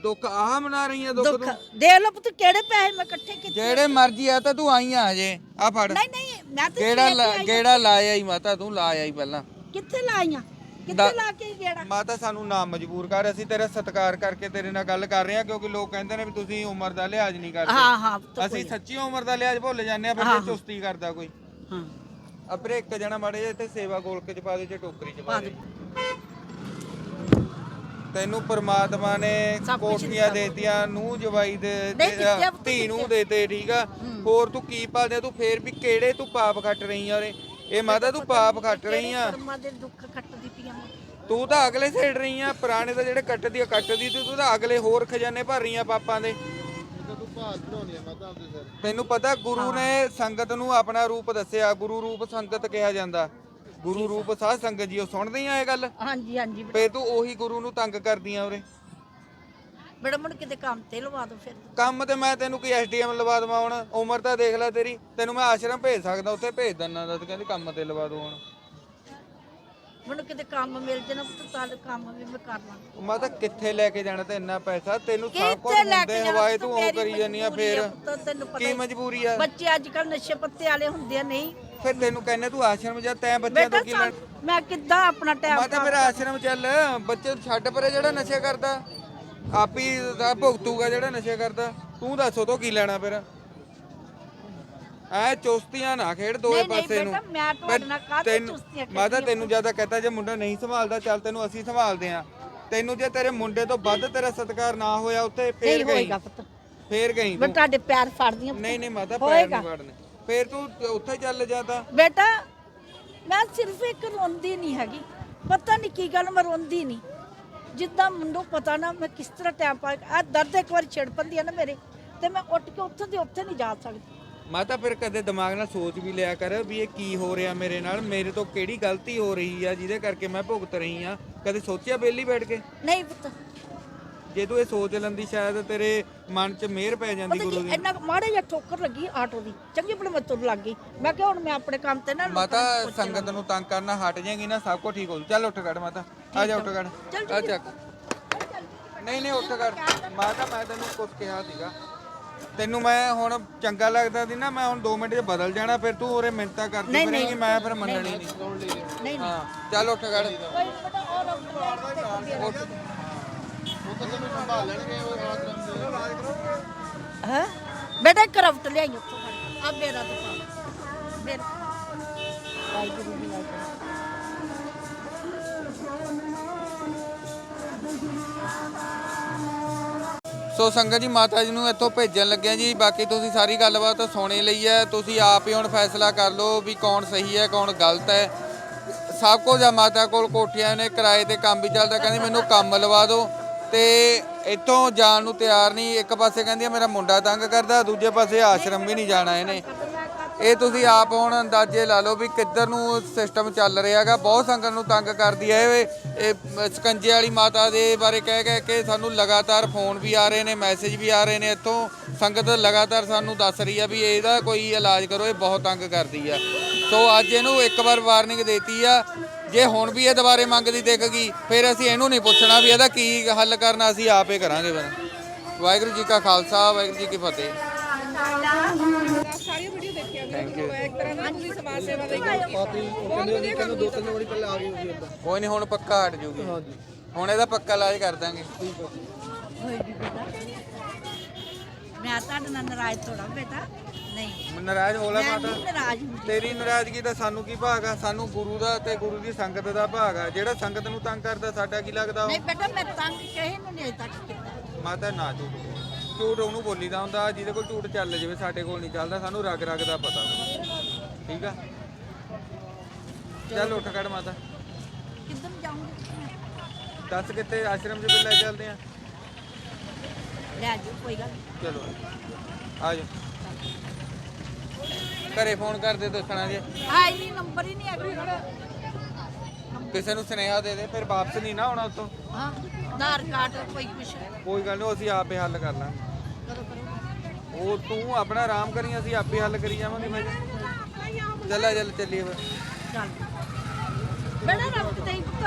ਦੁੱਖ ਆਹ ਮਨਾ ਰਹੀ ਆ ਦੁੱਖ ਦੁੱਖ ਤੂੰ। ਲਓ ਪੁੱਤ ਕਿਹੜੇ ਪੈਸੇ ਮੈਂ ਇਕੱਠੇ ਕੀਤੇ ਜਿਹੜੇ ਮਰਜ਼ੀ ਆ ਤਾਂ ਤੂੰ ਆਈ ਆ ਹਜੇ ਆ ਫੜ। ਨਹੀਂ ਨਹੀਂ ਮੈਂ ਤਾਂ ਕਿਹੜਾ ਕਿਹੜਾ ਲਾਇਆ ਹੀ ਮਾਤਾ ਤੂੰ ਲਾਇਆ ਹੀ ਪਹਿਲਾਂ। ਕਿੱਥੇ ਲਾਈਆਂ? ਕਿੱਥੇ ਲਾ ਕੇ ਗੇੜਾ? ਮਾਤਾ ਸਾਨੂੰ ਨਾ ਮਜਬੂਰ ਕਰ ਅਸੀਂ ਤੇਰਾ ਸਤਿਕਾਰ ਕਰਕੇ ਤੇਰੇ ਨਾਲ ਗੱਲ ਕਰ ਰਹੇ ਹਾਂ ਕਿਉਂਕਿ ਲੋਕ ਕਹਿੰਦੇ ਨੇ ਵੀ ਤੁਸੀਂ ਉਮਰ ਦਾ ਲਿਹਾਜ਼ ਨਹੀਂ ਕਰਦੇ। ਹਾਂ ਹਾਂ ਪੁੱਤ ਅਸੀਂ ਸੱਚੀ ਉਮਰ ਦਾ ਲਿਹਾਜ਼ ਭੁੱਲ ਜਾਂਦੇ ਆ ਫਿਰ ਤੇ ਚੁਸਤੀ ਕਰਦਾ ਕੋਈ। ਹਾਂ। ਅਬਰੇ ਇੱਕ ਜਣਾ ਮਾੜੇ ਜਿਹਾ ਇੱਥੇ ਸੇਵਾ ਗੋਲਕੇ ਚ ਪਾ ਦੇ ਚ ਟੋਕਰੀ ਚ ਪਾ ਦੇ। ਤੈਨੂੰ ਪ੍ਰਮਾਤਮਾ ਨੇ ਸਭ ਕੁਛ ਕੋਠੀਆਂ ਦੇਤੀਆਂ ਨੂੰ ਜਵਾਈ ਦੇ ਨਹੀਂ, ਆ ਪੁੱਤ, ਧੀ ਨੂੰ ਦਿੱਤੇ। ਠੀਕ ਆ? ਹੋਰ ਤੂੰ ਕੀ ਪਾਲਦੇ ਤੂੰ ਫੇਰ ਵੀ ਕਿਹੜੇ ਤੂੰ ਪਾਪ ਖੱਟ ਰਹੀ ਆ ਉਰੇ? ਇਹ ਮਾਤਾ ਤੂੰ ਪਾਪ ਖੱਟ ਰਹੀ ਆ। ਕਰਮਾਂ ਦੇ ਦੁੱਖ ਵਾਂ। ਤੂੰ ਤਾਂ ਅਗਲੇ ਸਾਈਡ ਰਹੀ ਆ ਪੁਰਾਣੇ ਤਾਂ ਜਿਹੜੇ ਕੱਟਦੀ ਆ ਕੱਟਦੀ ਤੇ ਤੂੰ ਤਾਂ ਅਗਲੇ ਹੋਰ ਖਜ਼ਾਨੇ ਭਰ ਰਹੀ ਆ ਪਾਪਾਂ ਦੇ। ਤੈਨੂੰ ਪਤਾ ਗੁਰੂ ਨੇ ਸੰਗਤ ਨੂੰ ਆਪਣਾ ਰੂਪ ਦੱਸਿਆ ਗੁਰੂ ਰੂਪ ਸੰਗਤ ਕਿਹਾ ਜਾਂਦਾ। ਗੁਰੂ ਰੂਪ ਸਾਧ ਸੰਗਤ ਜੀ ਉਹ ਸੁਣਦੀ ਆ ਇਹ ਗੱਲ? ਹਾਂਜੀ ਹਾਂਜੀ। ਬੇਟਾ। ਫੇ ਤੂੰ ਉਹੀ ਗੁਰੂ ਨੂੰ ਤੰਗ ਕਰਦੀ ਆ ਉਰੇ। ਬੇਟਾ ਮੁੜ ਕਿਤੇ ਕੰਮ ਤੇ ਲਵਾ ਦੋ ਫਿਰ। ਕੰਮ ਤੇ ਮੈਂ ਤੈਨੂੰ ਕੀ ਐਸਡੀਐਮ ਲਵਾ ਦਵਾਂ ਹੁਣ ਉਮਰ ਤਾਂ ਦੇਖ ਲੈ ਤੇਰੀ। ਤੈਨੂੰ ਮੈਂ ਆਸ਼ਰਮ ਭੇਜ ਸਕਦਾ ਉੱਥੇ ਭੇਜ ਦਿੰਦਾ ਦਾ ਤੇ ਕਹਿੰਦੀ ਕੰਮ ਤੇ ਲਵਾ ਦੋ ਹੁਣ। ਮੈਨੂੰ ਕਿਤੇ ਕੰਮ ਮਿਲ ਜੇ ਨਾ ਪੁੱਤ ਤਾਂ ਕੰਮ ਵੀ ਮੈਂ ਕਰ ਲਾਂ ਉਹ ਮੈਂ ਤਾਂ ਕਿੱਥੇ ਲੈ ਕੇ ਜਾਣਾ ਤੇ ਇੰਨਾ ਪੈਸਾ? ਤੈਨੂੰ ਸਭ ਕੁਝ ਕਿੱਥੇ ਲੈ ਹੁੰਦੇ ਕੇ ਜਾਣਾ ਹਵਾਏ ਤੂੰ ਉਹ ਮੇਰੀ ਕਰੀ ਜਾਨੀ ਆ ਮਜਬੂਰੀ ਫੇਰ। ਆ ਪੁੱਤ, ਤੈਨੂੰ ਪਤਾ ਕੀ ਹੀ- ਮਜਬੂਰੀ ਆ? ਬੱਚੇ ਅੱਜ ਕੱਲ ਨਸ਼ੇ ਪੱਤੇ ਵਾਲੇ ਹੁੰਦੇ ਆ ਨਹੀਂ? ਫਿਰ ਤੈਨੂੰ ਕਹਿੰਦੇ ਤੂੰ ਆਸ਼ਰਮ ਜਾ ਤੈਂ ਬੱਚਿਆਂ ਬੇਟਾ ਤੋਂ ਕੀ ਲੈਣਾ? ਸਾਨੂੰ- ਮੈਂ ਕਿੱਦਾਂ ਆਪਣਾ ਟਾਈਮ ਮੈਂ ਤਾਂ ਮੇਰਾ ਆਸ਼ਰਮ ਚੱਲ। ਬੱਚੇ ਨੂੰ ਛੱਡ ਪਰੇ ਜਿਹੜਾ ਨਸ਼ੇ ਕਰਦਾ। ਆਪ ਦਾ ਭੁਗਤੂਗਾ ਜਿਹੜਾ ਨਸ਼ੇ ਕਰਦਾ। ਤੂੰ ਦੱਸ ਉਹ ਤੋਂ ਕੀ ਲੈਣਾ ਫਿਰ? ਐ ਚੁਸਤੀਆਂ ਨਾ ਖੇਡ ਦੋਏ ਨਹੀਂ, ਨਹੀਂ ਪਾਸੇ ਨੂੰ। ਬੇਟਾ, ਮੈਂ ਤੁਹਾਡੇ ਨਾਲ ਕਾਹਦੀ ਤੈਨੂੰ- ਚੁਸਤੀਆਂ ਮੈਂ ਤਾਂ ਖੇਡਣੀਆਂ ਤੈਨੂੰ ਜ਼ਿਆਦਾ ਕਹਤਾ ਜੇ ਮੁੰਡਾ ਨਹੀਂ ਸੰਭਾਲਦਾ ਚੱਲ ਤੈਨੂੰ ਅਸੀਂ ਸੰਭਾਲਦੇ ਆ। ਤੈਨੂੰ ਜੇ ਤੇਰੇ ਮੁੰਡੇ ਤੋਂ ਵੱਧ ਤੇਰਾ ਸਤਿਕਾਰ ਨਾ ਹੋਇਆ ਉੱਥੇ ਫੇਰ ਨਹੀਂ ਗਈ। ਹੋਏਗਾ ਪੁੱਤ। ਫੇਰ ਗਈ ਮੈਂ ਤੂੰ। ਤੁਹਾਡੇ ਪੈਰ ਫੜਦੀਆਂ ਪੁੱਤ। ਨਹੀਂ ਨਹੀਂ ਮਾਤਾ ਪੈਰ ਹੋਏਗਾ। ਨਹੀਂ ਵੜਨੇ ਫੇਰ ਤੂੰ ਉੱਥੇ ਚੱਲ ਜਾ ਤਾਂ। ਬੇਟਾ ਮੈਂ ਸਿਰਫ ਇੱਕ ਰੋਂਦੀ ਨਹੀਂ ਹੈਗੀ। ਪਤਾ ਨਹੀਂ ਕੀ ਗੱਲ ਮੈਂ ਰੋਂਦੀ ਨਹੀਂ। ਜਿੱਦਾਂ ਮੈਨੂੰ ਪਤਾ ਨਾ ਮੈਂ ਕਿਸ ਤਰ੍ਹਾਂ ਟਾਈਮ ਪਾ ਆ ਦਰਦ ਇੱਕ ਵਾਰ ਛਿੜ ਪੰਦੀ ਆ ਨਾ ਮੇਰੇ ਤੇ ਮੈਂ ਉੱਠ ਕੇ ਉੱਥੇ ਦੇ ਉੱਥੇ ਨਹੀਂ ਜਾ ਸਕਦੀ। ਮਾਤਾ ਫਿਰ ਕਦੇ ਦਿਮਾਗ ਨਾਲ ਸੋਚ ਵੀ ਲਿਆ ਕਰ ਵੀ ਇਹ ਕੀ ਹੋ ਰਿਹਾ ਮੇਰੇ ਨਾਲ? ਮੇਰੇ ਤੋਂ ਕਿਹੜੀ ਗਲਤੀ ਹੋ ਰਹੀ ਆ ਜਿਹਦੇ ਕਰਕੇ ਮੈਂ ਭੁਗਤ ਰਹੀ ਆ? ਕਦੇ ਸੋਚਿਆ ਬੇਲੀ ਬੈਠ ਕੇ? ਨਹੀਂ ਪੁੱਤ। ਜੇ ਤੂੰ ਇਹ ਸੋਚ ਲੈਂਦੀ ਸ਼ਾਇਦ ਤੇਰੇ ਮਨ 'ਚ ਮਿਹਰ ਪੈ ਜਾਂਦੀ ਪਤਾ ਗੁਰੂ ਕੀ ਦੀ। ਇੰਨਾ ਕੁ ਮਾੜੇ ਜਿਹਾ ਠੋਕਰ ਲੱਗੀ ਆਟੋ ਦੀ। ਚੰਗੀ ਬੜੇ ਮੈਂ ਤੁਰ ਲੱਗ ਗਈ। ਮੈਂ ਕਿਹਾ ਹੁਣ ਮੈਂ ਆਪਣੇ ਕੰਮ ਤੇ ਨਾ ਲੋਕਾਂ ਮਾਤਾ ਨੂੰ। ਸੰਗਤ ਨੂੰ ਤੰਗ ਕਰਨਾ ਹਟ ਜਾਏਗੀ ਨਾ ਸਭ ਕੁਝ ਠੀਕ ਹੋ ਜੂ। ਚੱਲ ਉੱਠ ਖੜ ਮਾਤਾ। ਆ ਜਾ ਉੱਠ ਖੜ। ਚੱਲ ਆ ਚੱਕ ਨਹੀਂ ਨਹੀਂ ਉੱਠ ਖੜ। ਮਾਤਾ ਮੈਂ ਤੈਨੂੰ ਕੁਝ ਕਿਹਾ ਸੀਗਾ। ਤੈਨੂੰ ਮੈਂ ਹੁਣ ਚੰਗਾ ਲੱਗਦਾ ਸੀ ਨਾ ਮੈਂ ਹੁਣ 2 ਮਿੰਟ 'ਚ ਬਦਲ ਜਾਣਾ ਫਿਰ ਤੂੰ ਉਰੇ ਮਿੰਤਾ ਕਰਦੀ ਫਿਰੇਂਗੀ ਨਹੀਂ। ਮੈਂ ਫਿਰ ਮੰਨਣੀ ਨਹੀਂ ਨਹੀਂ। ਨਹੀਂ। ਹਾਂ ਚੱਲ ਉੱਠ ਕੋਈ ਨੀ ਬੇਟਾ ਔਰ ਉੱਠ। ਹੈ? ਬੇਟਾ ਕਰਵਟ ਲਿਆਈ ਉੱਥੋਂ ਆ ਮੇਰਾ ਦੁਕਾਨ ਮੇਰਾ। ਵਾਹਿਗੁਰੂ ਜੀ ਵਾਹਿਗੁਰੂ ਸੋ ਸੰਗਤ ਜੀ, ਮਾਤਾ ਜੀ ਨੂੰ ਇੱਥੋਂ ਭੇਜਣ ਲੱਗਿਆ ਜੀ। ਬਾਕੀ ਤੁਸੀਂ ਸਾਰੀ ਗੱਲਬਾਤ ਸੁਣੇ ਲਈ ਹੈ। ਤੁਸੀਂ ਆਪ ਹੀ ਹੁਣ ਫੈਸਲਾ ਕਰ ਲਓ ਵੀ ਕੌਣ ਸਹੀ ਹੈ, ਕੌਣ ਗਲਤ ਹੈ। ਸਭ ਕੁਝ ਆ ਮਾਤਾ ਕੋਲ, ਕੋਠੀਆਂ ਨੇ, ਕਿਰਾਏ ਤੇ ਕੰਮ ਵੀ ਚੱਲਦਾ। ਕਹਿੰਦੀ ਮੈਨੂੰ ਕੰਮ ਲਵਾ ਦਿਓ। ਤੇ ਇੱਥੋਂ ਜਾਣ ਨੂੰ ਤਿਆਰ ਨਹੀਂ। ਇੱਕ ਪਾਸੇ ਕਹਿੰਦੀ ਮੇਰਾ ਮੁੰਡਾ ਤੰਗ ਕਰਦਾ, ਦੂਜੇ ਪਾਸੇ ਆਸ਼ਰਮ ਵੀ ਨਹੀਂ ਜਾਣਾ ਇਹਨੇ। ਇਹ ਤੁਸੀਂ ਆਪ ਹੁਣ ਅੰਦਾਜ਼ੇ ਲਾ ਲਓ ਵੀ ਕਿੱਧਰ ਨੂੰ ਸਿਸਟਮ ਚੱਲ ਰਿਹਾ ਹੈਗਾ ਬਹੁਤ ਸੰਗਤ ਨੂੰ ਤੰਗ ਕਰਦੀ ਹੈ ਇਹ। ਇਹ ਸਕੰਜੇ ਵਾਲੀ ਮਾਤਾ ਦੇ ਬਾਰੇ ਕਹਿ ਕਹਿ ਕੇ ਸਾਨੂੰ ਲਗਾਤਾਰ ਫੋਨ ਵੀ ਆ ਰਹੇ ਨੇ, ਮੈਸੇਜ ਵੀ ਆ ਰਹੇ ਨੇ ਇੱਥੋਂ। ਸੰਗਤ ਲਗਾਤਾਰ ਸਾਨੂੰ ਦੱਸ ਰਹੀ ਆ ਵੀ ਇਹਦਾ ਕੋਈ ਇਲਾਜ ਕਰੋ, ਇਹ ਬਹੁਤ ਤੰਗ ਕਰਦੀ ਆ। ਸੋ ਅੱਜ ਇਹਨੂੰ ਇੱਕ ਵਾਰ ਵਾਰਨਿੰਗ ਦੇਤੀ ਆ। ਜੇ ਹੁਣ ਵੀ ਇਹ ਦੁਬਾਰੇ ਮੰਗਦੀ ਦਿਖ ਗਈ, ਫਿਰ ਅਸੀਂ ਇਹਨੂੰ ਨਹੀਂ ਪੁੱਛਣਾ ਵੀ ਇਹਦਾ ਕੀ ਹੱਲ ਕਰਨਾ, ਅਸੀਂ ਆਪੇ ਕਰਾਂਗੇ ਫਿਰ। ਵਾਹਿਗੁਰੂ ਜੀ ਕਾ ਖਾਲਸਾ, ਵਾਹਿਗੁਰੂ ਜੀ ਕੀ ਫਤਿਹ। ਬਹੁਤ ਵਧੀਆ ਕੰਮ ਕੀਤਾ। ਕੋਈ ਨਹੀਂ ਹੁਣ ਪੱਕਾ ਹਟ ਜੂਗੀ। ਹੁਣ ਇਹਦਾ ਪੱਕਾ ਇਲਾਜ ਕਰ ਦਾਂਗੇ। ਬੇਟਾ। ਮੈਂ ਤੁਹਾਡੇ ਨਾਲ ਨਾਰਾਜ਼ ਥੋੜਾ ਬੇਟਾ। ਨਹੀਂ। ਨਾਰਾਜ਼ ਹੋ ਲੈ ਮੈਂ ਮਾਤਾ। ਨਹੀਂ ਨਾਰਾਜ਼ ਹੁੰਦੀ। ਤੇਰੀ ਨਾਰਾਜ਼ਗੀ ਦਾ ਸਾਨੂੰ ਕੀ ਭਾਗ ਆ? ਸਾਨੂੰ ਗੁਰੂ ਦਾ ਤੇ ਗੁਰੂ ਦੀ ਸੰਗਤ ਦਾ ਭਾਗ ਆ। ਜਿਹੜਾ ਸੰਗਤ ਨੂੰ ਤੰਗ ਕਰਦਾ ਸਾਡਾ ਕੀ ਲੱਗਦਾ ਉਹ? ਨਹੀਂ ਬੇਟਾ ਮੈਂ ਤੰਗ ਕਿਸੇ ਨੂੰ ਨਹੀਂ ਅਜੇ ਤੱਕ ਕੀਤਾ। ਮਾਤਾ ਨਾ ਝੂਠ ਬੋਲ। ਝੂਠ ਉਹਨੂੰ ਬੋਲੀਦਾ ਹੁੰਦਾ ਜਿਹਦੇ ਕੋਲ ਝੂਠ ਚੱਲ ਜਾਵੇ ਸਾਡੇ ਕੋਲ ਨਹੀਂ ਚੱਲਦਾ। ਸਾਨੂੰ ਰਗ ਰਗ ਦਾ ਪਤਾ। ਠੀਕ ਆ? ਚੱਲ ਉੱਠ ਖੜ ਮਾਤਾ। ਕਿੱਧਰ ਨੂੰ ਜਾਊਂਗੀ? ਦੱਸ ਕਿੱਥੇ ਆਸ਼ਰਮ 'ਚ ਵੀ ਲੈ ਚੱਲਦੇ ਆ? ਲੈ ਜਾਓ ਕੋਈ ਗੱਲ ਨੀ। ਚਲੋ। ਆ ਜਾ ਘਰੇ ਫੋਨ ਕਰਦੇ ਦੱਸਣਾ ਜੇ। ਆ ਇਹ ਨੰਬਰ ਹੀ ਨਹੀਂ ਹੈਗਾ। ਕਿਸੇ ਨੂੰ ਸੁਨੇਹਾ ਦੇ ਦੇ ਫਿਰ ਵਾਪਸ ਨਹੀਂ ਨਾ ਆਉਣਾ ਉਤੋਂ। ਹਾਂ ਆਧਾਰ ਕਾਰਡ ਕੋਈ ਕੁਛ ਕੋਈ ਗੱਲ ਨਹੀਂ ਅਸੀਂ ਆਪੇ ਹੱਲ ਕਰ ਲਾਂਗੇ। ਕਰੋ ਉਹ ਤੂੰ ਆਪਣਾ ਆਰਾਮ ਕਰੀ ਅਸੀਂ ਆਪੇ ਹੱਲ ਕਰੀ ਜਾਵਾਂਗੇ। ਮੈਂ ਚੱਲ ਚੱਲ ਚੱਲੀਏ ਚੱਲ। ਬੜਾ ਰੱਬ ਤੇ ਪੁੱਤ।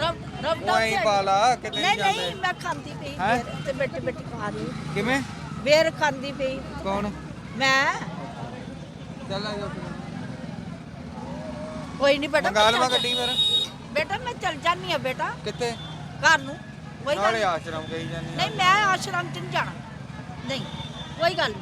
ਰੱਬ ਰੱਬ ਉਹ ਐਂ ਪਾ ਲਾ ਕਿਤੇ ਨਹੀਂ ਨਹੀਂ ਜਾਂਦੇ। ਨਹੀਂ ਮੈਂ ਖਾਂਦੀ ਪਈ ਹੈਂ? ਤੇ ਬੈਠੇ ਬੈਠੇ ਖਾ ਰਹੀ ਕਿਵੇਂ? ਵੇਰ ਖਾਂਦੀ ਪਈ। ਕੌਣ? ਮੈਂ। ਚੱਲ ਆ ਜਾ ਕੋਈ ਨਹੀਂ ਬੇਟਾ ਮੰਗਾ ਮੈਂ ਲਵਾਂ ਗੱਡੀ ਫਿਰ। ਬੇਟਾ ਮੈਂ ਚੱਲ ਜਾਨੀ ਆ ਬੇਟਾ। ਕਿੱਥੇ? ਘਰ ਨੂੰ। ਕੋਈ ਗੱਲ ਨਾਲੇ ਆਸ਼ਰਮ ਗਈ ਜਾਂਦੀ ਨਹੀਂ ਮੈਂ ਆਸ਼ਰਮ ਚ ਨਹੀਂ ਜਾਣਾ। ਨਹੀਂ ਕੋਈ ਗੱਲ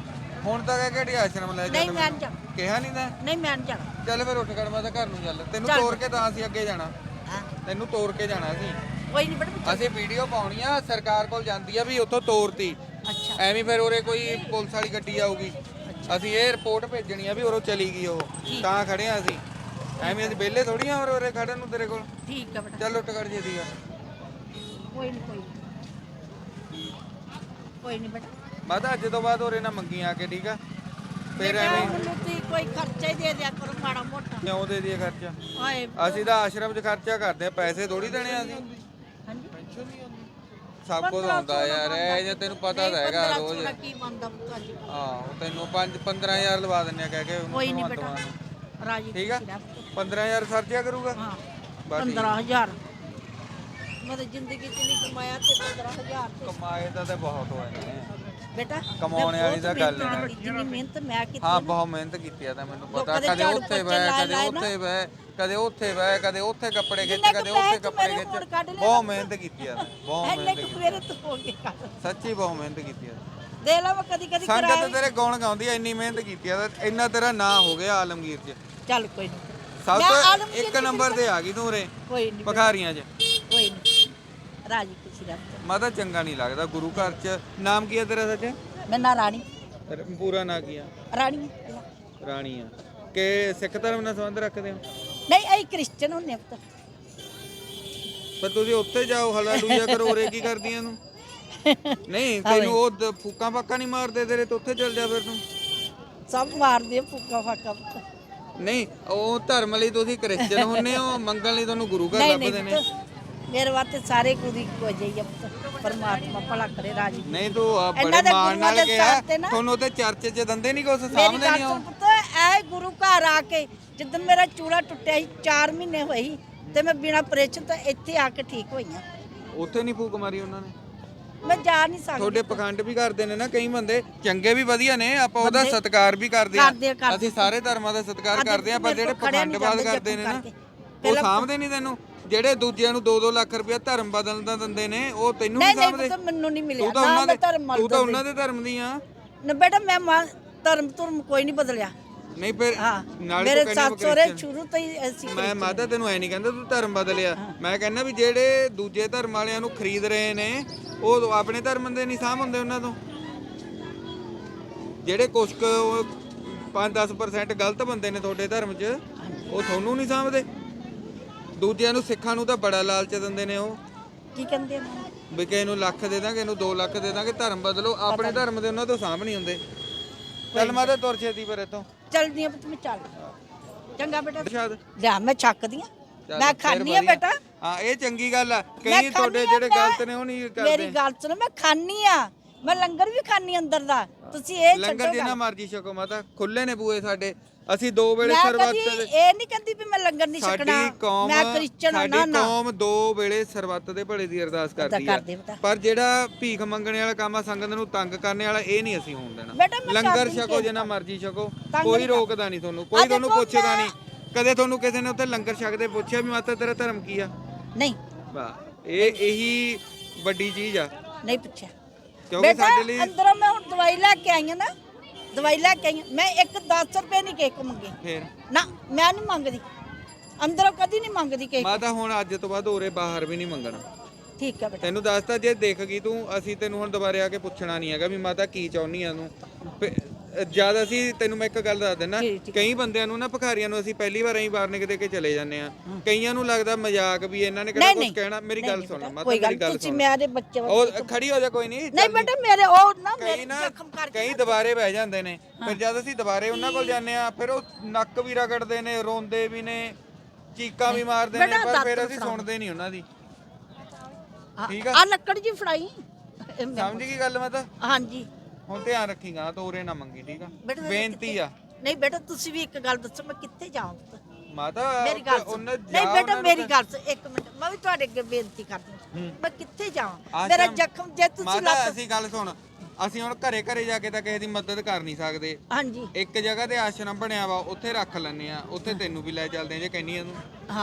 ਹੁਣ ਤੱਕ ਇਹ ਕਿਹੜੀ ਆਸ਼ਰਮ ਲੈ ਨਹੀਂ ਮੈਂ ਨਹੀਂ ਜਾਣਾ। ਕਿਹਾ ਨਹੀਂ ਨਾ ਨਹੀਂ ਮੈਂ ਨਹੀਂ ਜਾਣਾ। ਚੱਲ ਫਿਰ ਉੱਠ ਖੜ ਮੈਂ ਤਾਂ ਘਰ ਨੂੰ ਚੱਲ। ਤੈਨੂੰ ਚੱਲ। ਤੋੜ ਕੇ ਤਾਂ ਅਸੀਂ ਅੱਗੇ ਜਾਣਾ। ਹਾਂ। ਤੈਨੂੰ ਤੋੜ ਕੇ ਜਾਣਾ ਅਸੀਂ। ਕੋਈ ਨਹੀਂ ਚੱਲ- ਅਸੀਂ ਵੀਡੀਓ ਪਾਉਣੀ ਆ ਸਰਕਾਰ ਕੋਲ ਜਾਂਦੀ ਆ ਵੀ ਉੱਥੋਂ ਤੋਰਤੀ। ਅੱਛਾ। ਐਵੇਂ ਫਿਰ ਉਰੇ ਕੋਈ ਪੁਲਿਸ ਵਾਲੀ ਗੱਡੀ ਆਊਗੀ। ਅਸੀਂ ਇਹ ਰਿਪੋਰਟ ਭੇਜਣੀ ਆ ਵੀ ਉਰੋਂ ਚਲੀ ਗਈ ਉਹ। ਤਾਂ ਖੜੇ ਆ ਅਸੀਂ। ਐਵੇਂ ਅਸੀਂ ਵਿਹਲੇ ਥੋੜੀ ਆ ਉਰੇ ਖੜਨ ਨੂੰ ਤੇਰੇ ਕੋਲ। ਠੀਕ ਹੈ ਬੇਟਾ। ਚੱਲ ਉੱਠ ਖੜ ਜੇ ਦੀਗਾ ਕੋਈ ਨਹੀਂ ਕੋਈ ਨੀ। ਕੋਈ ਨਹੀਂ ਬੇਟਾ। ਮਾਤਾ ਅੱਜ ਤੋਂ ਬਾਅਦ ਉਰੇ ਨਾ ਮੰਗੀ ਆ ਕੇ ਠੀਕ ਆ? ਫਿਰ ਐਵੇਂ ਮੈਨੂੰ ਤੁਸੀਂ ਕੋਈ ਖਰਚਾ ਹੀ ਦੇ ਦਿਆ ਕਰੋ ਮਾੜਾ ਮੋਟਾ। ਕਿਉਂ ਦੇ ਦਈਏ ਖਰਚਾ? ਅਸੀਂ ਤਾਂ ਆਸ਼ਰਮ 'ਚ ਖਰਚਾ ਕਰਦੇ ਆ ਪੈਸੇ ਥੋੜੀ ਦੇਣੇ ਆ ਅਸੀਂ। ਹਾਂਜੀ। ਸਭ ਕੁਝ ਆਉਂਦਾ ਯਾਰ ਇਹ ਜੇ ਤੈਨੂੰ ਪਤਾ ਤਾਂ ਹੈਗਾ ਰੋਜ਼। ਕੀ ਆਹੋ ਤੈਨੂੰ 5 15000 ਲਵਾ ਦਿੰਨੇ ਆ ਕਹਿ ਕੇ ਉਹਨੂੰ ਕੋਈ ਨਹੀਂ ਭਗਵੰਤ ਬੇਟਾ ਮਾਨ ਨੂੰ। ਰਾਜੀ ਠੀਕ ਆ? ਖੁਸ਼ੀ ਰਹਿ। ਪੁੱਤ। 15000 ਖਰਚਿਆ ਕਰੂਗਾ? ਹਾਂ ਬਸ ਠੀਕ। 15000 ਮੈਂ ਤਾਂ ਜ਼ਿੰਦਗੀ ਚ ਨਹੀਂ ਕਮਾਇਆ ਤੇ 15000 ਤੇ। ਕਮਾਏ ਤਾਂ ਤੇ ਬਹੁਤ ਹੋਏ ਨੇ ਬੇਟਾ ਕਮਾਉਣੇ ਵਾਲੀ ਤਾਂ ਗੱਲ ਮਿਹਨਤ। ਕੀਤੀ, ਜਿੰਨੀ ਮਿਹਨਤ ਮੈਂ ਕੀਤੀ ਹਾਂ ਬਹੁਤ ਮਿਹਨਤ ਕੀਤੀ ਆ ਤਾਂ ਮੈਨੂੰ ਪਤਾ। ਲੋਕਾਂ ਦੇ ਕਦੇ ਝਾੜੂ ਉੱਥੇ ਪੋਚੇ ਲਾਏ ਕਦੇ ਲਾਏ ਨਾ। ਉੱਥੇ ਬੈ ਕਦੇ ਉੱਥੇ ਬੈ ਕਦੇ ਉੱਥੇ ਕੱਪੜੇ ਖਿੱਚ ਜਿੰਨੇ ਕੁ ਕਦੇ ਉੱਥੇ ਪੈਸੇ ਕੱਪੜੇ ਮੇਰੇ ਹੁਣ ਕੱਢ ਖਿੱਚ ਬਹੁਤ। ਮਿਹਨਤ ਕੀਤੀ ਆ ਬਹੁਤ ਐਨੇ ਮਿਹਨਤ ਕੁ ਕੀਤੀ ਮੇਰੇ ਤੋਂ ਹੋ ਗਏ ਕਰ ਸੱਚੀ ਬਹੁਤ ਮਿਹਨਤ ਕੀਤੀ ਆ। ਦੇ ਲਾ ਮੈਂ ਕਦੀ ਕਦੀ ਸੰਗਤ ਕਰਾਇਆ ਤੇਰੇ ਗਾਉਣ ਗਾਉਂਦੀ ਆ ਇੰਨੀ ਮਿਹਨਤ ਕੀਤੀ ਆ ਤਾਂ ਇੰਨਾ ਤੇਰਾ ਨਾਂ ਹੋ ਗਿਆ ਆਲਮਗੀਰ 'ਚ। ਚੱਲ ਕੋਈ ਨਹੀਂ ਸਭ ਮੈਂ ਤੋਂ ਆਲਮਗੀਰ ਇੱਕ ਦੀ ਨੰਬਰ ਤੇ ਆ ਗਈ ਤੂੰ ਉਰੇ ਕੋਈ ਨਹੀਂ ਭਖਾਰੀਆਂ 'ਚ। ਰਾਜੀ ਖੁਸ਼ੀ ਰਹਿ ਪੁੱਤ। ਮੈਂ ਤਾਂ ਚੰਗਾ ਨਹੀਂ ਲੱਗਦਾ ਗੁਰੂ ਘਰ 'ਚ ਨਾਮ ਕੀ ਆ ਤੇਰਾ ਸੱਚ ਮੈਂ ਨਾ ਰਾਣੀ। ਪੂਰਾ ਨਾਂ ਕੀ ਆ? ਰਾਣੀ ਰਾਣੀ ਆ। ਕਿ ਸਿੱਖ ਧਰਮ ਨਾਲ ਸੰਬੰਧ ਰੱਖਦੇ ਹੋ? ਨਹੀਂ ਐ ਕ੍ਰਿਸਚਨ ਹੁੰਨੇ ਪੁੱਤ ਪਰ ਤੁਸੀਂ ਉੱਥੇ ਜਾਓ ਹਲਾਲੂਆ ਕਰੋ ਉਰੇ ਕੀ ਕਰਦੀਆਂ ਨੂੰ? ਨਹੀਂ ਤੈਨੂੰ ਉਹ ਦ- ਫੂਕਾਂ ਫਾਕਾਂ ਨਹੀਂ ਮਾਰਦੇ ਤੇਰੇ ਤੋਂ ਉੱਥੇ ਚੱਲ ਜਾ ਫਿਰ ਤੂੰ। ਸਭ ਮਾਰਦੇ ਆ ਫੂਕਾ ਫਾਕਾ ਪੁੱਤ ਨਹੀਂ ਉਹ ਧਰਮ ਲਈ ਤੁਸੀਂ ਕ੍ਰਿਸਚਨ ਹੁੰਨੇ ਹੋ ਮੰਗਣ ਲਈ ਤੁਹਾਨੂੰ ਗੁਰੂ ਘਰ ਨਹੀਂ ਲੱਭਦੇ ਨੇ। ਪੁੱਤ ਮੇਰੇ ਵਾਸਤੇ ਸਾਰੇ ਕੁਦੀ ਕੋ ਪੁੱਤ ਪਰਮਾਤਮਾ ਭਲਾ ਕਰੇ ਰਾਜੀ। ਨਹੀਂ ਤੂੰ ਆ ਇਹਨਾਂ ਬੜੇ ਦੇ ਮਾਣ ਗੁਰੂਆਂ ਨਾਲ ਦੇ ਕਿਹਾ ਸਾਥ ਤੇ ਨਾ- ਤੁਹਾਨੂੰ ਤੇ ਚਰਚ 'ਚ ਦੰਦੇ ਨਹੀਂ ਕੁਛ ਮੇਰੀ ਸਾਹਮਣੇ ਗੱਲ ਨਹੀਂ ਸੁਣ ਪੁੱਤ ਐ ਗੁਰੂ ਘਰ ਆ ਕੇ ਜਦੋਂ ਮੇਰਾ ਚੂੜਾ ਟੁੱਟਿਆ ਸੀ 4 ਮਹੀਨੇ ਹੋਏ ਸੀ ਤੇ ਮੈਂ ਬਿਨਾ ਆਪਰੇਸ਼ਨ ਤੋਂ ਇੱਥੇ ਆ ਕੇ ਠੀਕ ਹੋਈ ਆ। ਉੱਥੇ ਨਹੀਂ ਫੂਕ ਮਾਰੀ ਉਹਨਾਂ ਨੇ? ਮੈਂ ਜਾ ਨਹੀਂ ਸਕਦੀ ਤੁਹਾਡੇ ਪਖੰਡ ਵੀ ਕਰਦੇ ਨੇ ਨਾ ਕਈ ਬੰਦੇ ਚੰਗੇ ਵੀ ਵਧੀਆ ਨੇ ਆਪਾਂ ਉਹਦਾ ਬੰਦੇ- ਸਤਿਕਾਰ ਵੀ ਕਰਦੇ ਕਰਦੇ ਆ ਆ, ਕਰਦੇ ਅਸੀਂ ਸਾਰੇ ਧਰਮਾਂ ਦਾ ਸਤਿਕਾਰ ਕਰਦੇ ਆ ਪਰ ਜਿਹੜੇ ਜਾਂਦਾ ਕਰਦੇ ਨੇ ਨਾ। ਉਹ ਸਾਂਭਦੇ ਨਹੀਂ ਤੈਨੂੰ। ਜਿਹੜੇ ਦੂਜਿਆਂ ਨੂੰ 2-2 ਲੱਖ ਰੁਪਇਆ ਧਰਮ ਬਦਲਣ ਦਾ ਦਿੰਦੇ ਨੇ ਉਹ ਤੈਨੂੰ ਨਹੀਂ ਨਹੀਂ ਨਹੀਂ ਸਾਂਭਦੇ? ਪੁੱਤ ਮੈਨੂੰ ਨਹੀਂ ਮਿਲਿਆ। ਤੂੰ ਤਾਂ ਨਾ ਉਹਨਾਂ ਮੈਂ ਦੇ ਧਰਮ ਤੂੰ ਤਾਂ ਮੰਨਦਾ ਉਹਨਾਂ ਦੇ ਧਰਮ ਦੀ ਆ। ਨਾ ਬੇਟਾ ਮੈਂ ਮਾਂ- ਧਰਮ ਧਰਮ ਕੋਈ ਨਹੀਂ ਬਦਲਿਆ। ਨਹੀਂ ਫਿਰ ਹਾਂ ਨਾਲੇ ਮੇਰੇ ਤੂੰ ਸੱਸ ਸਹੁਰੇ। ਸ਼ੁਰੂ ਤੋਂ ਹੀ ਅਸੀਂ ਮੈਂ ਮਾਤਾ ਤੈਨੂੰ ਐ ਨਹੀਂ ਕਹਿੰਦਾ ਤੂੰ ਧਰਮ ਬਦਲਿਆ। ਮੈਂ ਕਹਿੰਦਾ ਵੀ ਜਿਹੜੇ ਦੂਜੇ ਧਰਮ ਵਾਲਿਆਂ ਨੂੰ ਖਰੀਦ ਰਹੇ ਨੇ ਉਹ ਆਪਣੇ ਧਰਮ ਦੇ ਨਹੀਂ ਸਾਂਭ ਹੁੰਦੇ ਉਹਨਾਂ ਤੋਂ। ਜਿਹੜੇ ਕੁਛ ਕੁ 5-10% ਗਲਤ ਬੰਦੇ ਨੇ ਤੁਹਾਡੇ ਧਰਮ 'ਚ ਉਹ ਤੁਹਾਨੂੰ ਨਹੀਂ ਸਾਂਭਦੇ। ਦੂਜਿਆਂ ਨੂੰ ਸਿੱਖਾਂ ਨੂੰ ਤਾਂ ਬੜਾ ਲਾਲਚ ਦਿੰਦੇ ਨੇ ਉਹ। ਕੀ ਕਹਿੰਦੇ ਨੇ? ਵੀ ਕਿਸੇ ਨੂੰ ਲੱਖ ਦੇ ਦਾਂਗੇ ਇਹਨੂੰ 2 ਲੱਖ ਦੇ ਦਾਂਗੇ ਧਰਮ ਬਦਲੋ। ਆਪਣੇ ਧਰਮ ਦੇ ਉਹਨਾਂ ਤੋਂ ਸਾਂਭ ਨਹੀਂ ਹੁੰਦੇ। ਚੱਲ ਮਾਤਾ ਤੁਰ ਛੇਤੀ ਫਿਰ ਇੱਥੋਂ। ਚਲਦੀ ਆ ਪੁੱਤ ਮੈਂ ਚੱਲ। ਚੰਗਾ ਬੇਟਾ। ਸ਼ਾਇਦ ਲਿਆ ਮੈਂ ਚੱਕਦੀ ਆ। ਮੈਂ ਖਾਣੀ ਆ। ਬੇਟਾ। ਹਾਂ ਇਹ ਚੰਗੀ ਗੱਲ ਆ। ਕਈ ਤੁਹਾਡੇ ਜਿਹੜੇ ਗਲਤ ਨੇ ਉਹ ਨਹੀਂ ਮੇਰੀ ਕਰਦੇ ਗੱਲ ਸੁਣੋ ਮੈਂ ਖਾਣੀ ਆ। ਮੈਂ ਲੰਗਰ ਵੀ ਖਾਣੀ ਅੰਦਰ ਦਾ। ਤੁਸੀਂ ਇਹ ਲੰਗਰ ਛੱਡੋ ਜਿੰਨਾ ਮਰਜ਼ੀ ਛਕੋ ਮਾਤਾ। ਖੁੱਲੇ ਨੇ ਬੂਏ ਸਾਡੇ। ਅਸੀਂ ਦੋ ਵੇਲੇ ਮੈਂ ਸਰਬੱਤ ਕਦੀ ਇਹ ਨਹੀਂ ਕਹਿੰਦੀ ਵੀ ਮੈਂ ਲੰਗਰ ਨਹੀਂ ਛਕਣਾ ਸਾਡੀ ਕੌਮ ਮੈਂ ਕ੍ਰਿਸਚਨ ਹਾਂ ਸਾਡੀ ਨਾ ਨਾ। ਕੌਮ ਦੋ ਵੇਲੇ ਸਰਬੱਤ ਦੇ ਭਲੇ ਦੀ ਅਰਦਾਸ ਕਰਦੀ ਆ। ਪਰ ਜਿਹੜਾ ਭੀਖ ਮੰਗਣੇ ਵਾਲਾ ਕੰਮ ਆ ਸੰਗਤ ਨੂੰ ਤੰਗ ਕਰਨੇ ਵਾਲਾ ਇਹ ਨਹੀਂ ਅਸੀਂ ਹੋਣ ਦੇਣਾ। ਬੇਟਾ, ਮੈਂ ਲੰਗਰ ਕਰਦੀ ਛਕੋ ਜਿੰਨਾ ਮਰਜ਼ੀ ਛਕੋ ਤੰਗ ਕੋਈ ਨਹੀਂ ਰੋਕਦਾ ਨਹੀਂ ਤੁਹਾਨੂੰ ਕੋਈ ਤੁਹਾਨੂੰ ਦੇਖੋ, ਪੁੱਛਦਾ ਮੈਂ- ਨਹੀਂ। ਕਦੇ ਤੁਹਾਨੂੰ ਕਿਸੇ ਨੇ ਉੱਥੇ ਲੰਗਰ ਛਕਦੇ ਪੁੱਛਿਆ ਵੀ ਮਾਤਾ ਤੇਰਾ ਧਰਮ ਕੀ ਆ? ਨਹੀਂ। ਵਾਹ ਇਹ ਇਹੀ ਵੱਡੀ ਚੀਜ਼ ਆ। ਨਹੀਂ ਪੁੱਛਿਆ। ਕਿਉਂਕਿ ਬੇਟਾ ਸਾਡੇ ਲਈ ਅੰਦਰੋਂ ਮੈਂ ਹੁਣ ਦਵਾਈ ਲੈ ਕੇ ਆਈ ਹਾਂ ਨਾ ਦਵਾਈ ਲੈ ਕੇ ਆਈ ਹਾਂ। ਮੈਂ ਇੱਕ 10 ਰੁਪਏ ਨਹੀਂ ਕਿਸੇ ਕੋ ਮੰਗੇ। ਫੇਰ? ਨਾ ਮੈਂ ਨਹੀਂ ਮੰਗਦੀ। ਅੰਦਰੋਂ ਕਦੀ ਨਹੀਂ ਮੰਗਦੀ ਕਿਸੇ ਮਾਤਾ ਹੁਣ ਅੱਜ ਤੋਂ ਬਾਅਦ ਹੋਰੇ ਬਾਹਰ ਵੀ ਨਹੀਂ ਮੰਗਣਾ। ਠੀਕ ਹੈ ਬੇਟਾ। ਤੈਨੂੰ ਦੱਸਤਾ ਜੇ ਦੇਖ ਗਈ ਤੂੰ ਅਸੀਂ ਤੈਨੂੰ ਹੁਣ ਦੁਬਾਰੇ ਆ ਕੇ ਪੁੱਛਣਾ ਨਹੀਂ ਹੈਗਾ ਵੀ ਮਾਤਾ ਕੀ ਚਾਹੁੰਨੀ ਆ ਤੂੰ। ਜਦ ਅਸੀਂ ਤੈਨੂੰ ਮੈਂ ਇੱਕ ਗੱਲ ਦੱਸ ਦਿੰਦਾ ਜੀ, ਠੀਕ। ਕਈ ਬੰਦਿਆਂ ਨੂੰ ਨਾ ਭਿਖਾਰੀਆਂ ਨੂੰ ਅਸੀਂ ਪਹਿਲੀ ਵਾਰ ਐਂ ਵਾਰਨਿੰਗ ਦੇ ਕੇ ਚਲੇ ਜਾਂਦੇ ਆ ਕਈਆਂ ਨੂੰ ਲੱਗਦਾ ਮਜ਼ਾਕ ਵੀ ਇਹਨਾਂ ਨੇ ਕਿਹੜਾ ਨਹੀਂ ਕੁਝ ਨਹੀਂ। ਕਹਿਣਾ। ਮੇਰੀ ਨਹੀਂ, ਗੱਲ ਨਹੀਂ ਸੁਣ ਬੇਟਾ, ਮਾਤਾ ਕੋਈ ਮੇਰੀ ਗੱਲ ਤੁਸੀਂ ਸੁਣ। ਮੇਰੇ ਬੱਚੇ ਉਹ ਖੜੀ ਹੋ ਜਾ ਕੋਈ ਨਹੀਂ ਨਹੀਂ ਬੇਟਾ ਮੇਰੇ ਉਹ ਨਾ ਕਈ ਮੇਰੇ ਨਾ ਜ਼ਖਮ ਕਈ ਦੁਬਾਰੇ ਬਹਿ ਜਾਂਦੇ ਨੇ। ਫਿਰ ਜਦ ਅਸੀਂ ਦੁਬਾਰੇ ਉਹਨਾਂ ਕੋਲ ਜਾਂਦੇ ਆ ਫਿਰ ਉਹ ਨੱਕ ਵੀ ਰਗੜਦੇ ਨੇ ਰੋਂਦੇ ਵੀ ਨੇ ਚੀਕਾਂ ਵੀ ਮਾਰਦੇ ਨੇ ਬੇਟਾ ਪਰ ਫਿਰ ਦਾਤਰ ਅਸੀਂ। ਸੁਣਦੇ ਨਹੀਂ ਉਹਨਾਂ ਦੀ। ਠੀਕ ਆ। ਆ ਲੱਕੜ ਜੀ ਫੜਾਈ। ਇਹ ਮੈਂ- ਸਮਝ ਗਈ ਗੱਲ ਮੈਂ ਤਾਂ ਹਾਂਜੀ। ਹੁਣ ਧਿਆਨ ਰੱਖੀਗਾ ਤੋਰੇ ਨਾ ਮੰਗੀ ਠੀਕ ਆ? ਬੇਟਾ ਬੇਨਤੀ ਆ। ਨਹੀਂ ਬੇਟਾ ਤੁਸੀਂ ਵੀ ਇੱਕ ਗੱਲ ਦੱਸੋ ਮੈਂ ਕਿੱਥੇ ਜਾਵਾਂ ਪੁੱਤ? ਮਾਤਾ ਮੇਰੀ ਗੱਲ ਸੁਣ। ਉਹਨਾਂ ਨਹੀਂ ਜਾ ਬੇਟਾ ਉਹਨਾਂ ਮੇਰੀ ਤਾਂ- ਗੱਲ ਸੁਣ ਇੱਕ ਮਿੰਟ ਮੈਂ ਵੀ ਤੁਹਾਡੇ ਅੱਗੇ ਬੇਨਤੀ ਕਰਦੀ ਹਾਂ। ਮੈਂ ਕਿੱਥੇ ਜਾਵਾਂ? ਮੇਰਾ ਜ਼ਖਮ ਜੇ ਤੁਸੀਂ ਮਾਤਾ ਲੱਤ ਅਸੀਂ ਗੱਲ ਸੁਣ। ਅਸੀਂ ਹੁਣ ਘਰੇ ਘਰੇ ਜਾ ਕੇ ਤਾਂ ਕਿਸੇ ਦੀ ਮਦਦ ਕਰ ਨਹੀਂ ਸਕਦੇ। ਹਾਂਜੀ। ਇੱਕ ਜਗ੍ਹਾ ਤੇ ਆਸ਼ਰਮ ਬਣਿਆ ਵਾ ਉੱਥੇ ਰੱਖ ਲੈਣੇ ਆ। ਉੱਥੇ ਤੈਨੂੰ ਵੀ ਲੈ ਚੱਲਦੇ ਆ ਜੇ ਕਹਿੰਨੀ ਆ ਤੂੰ।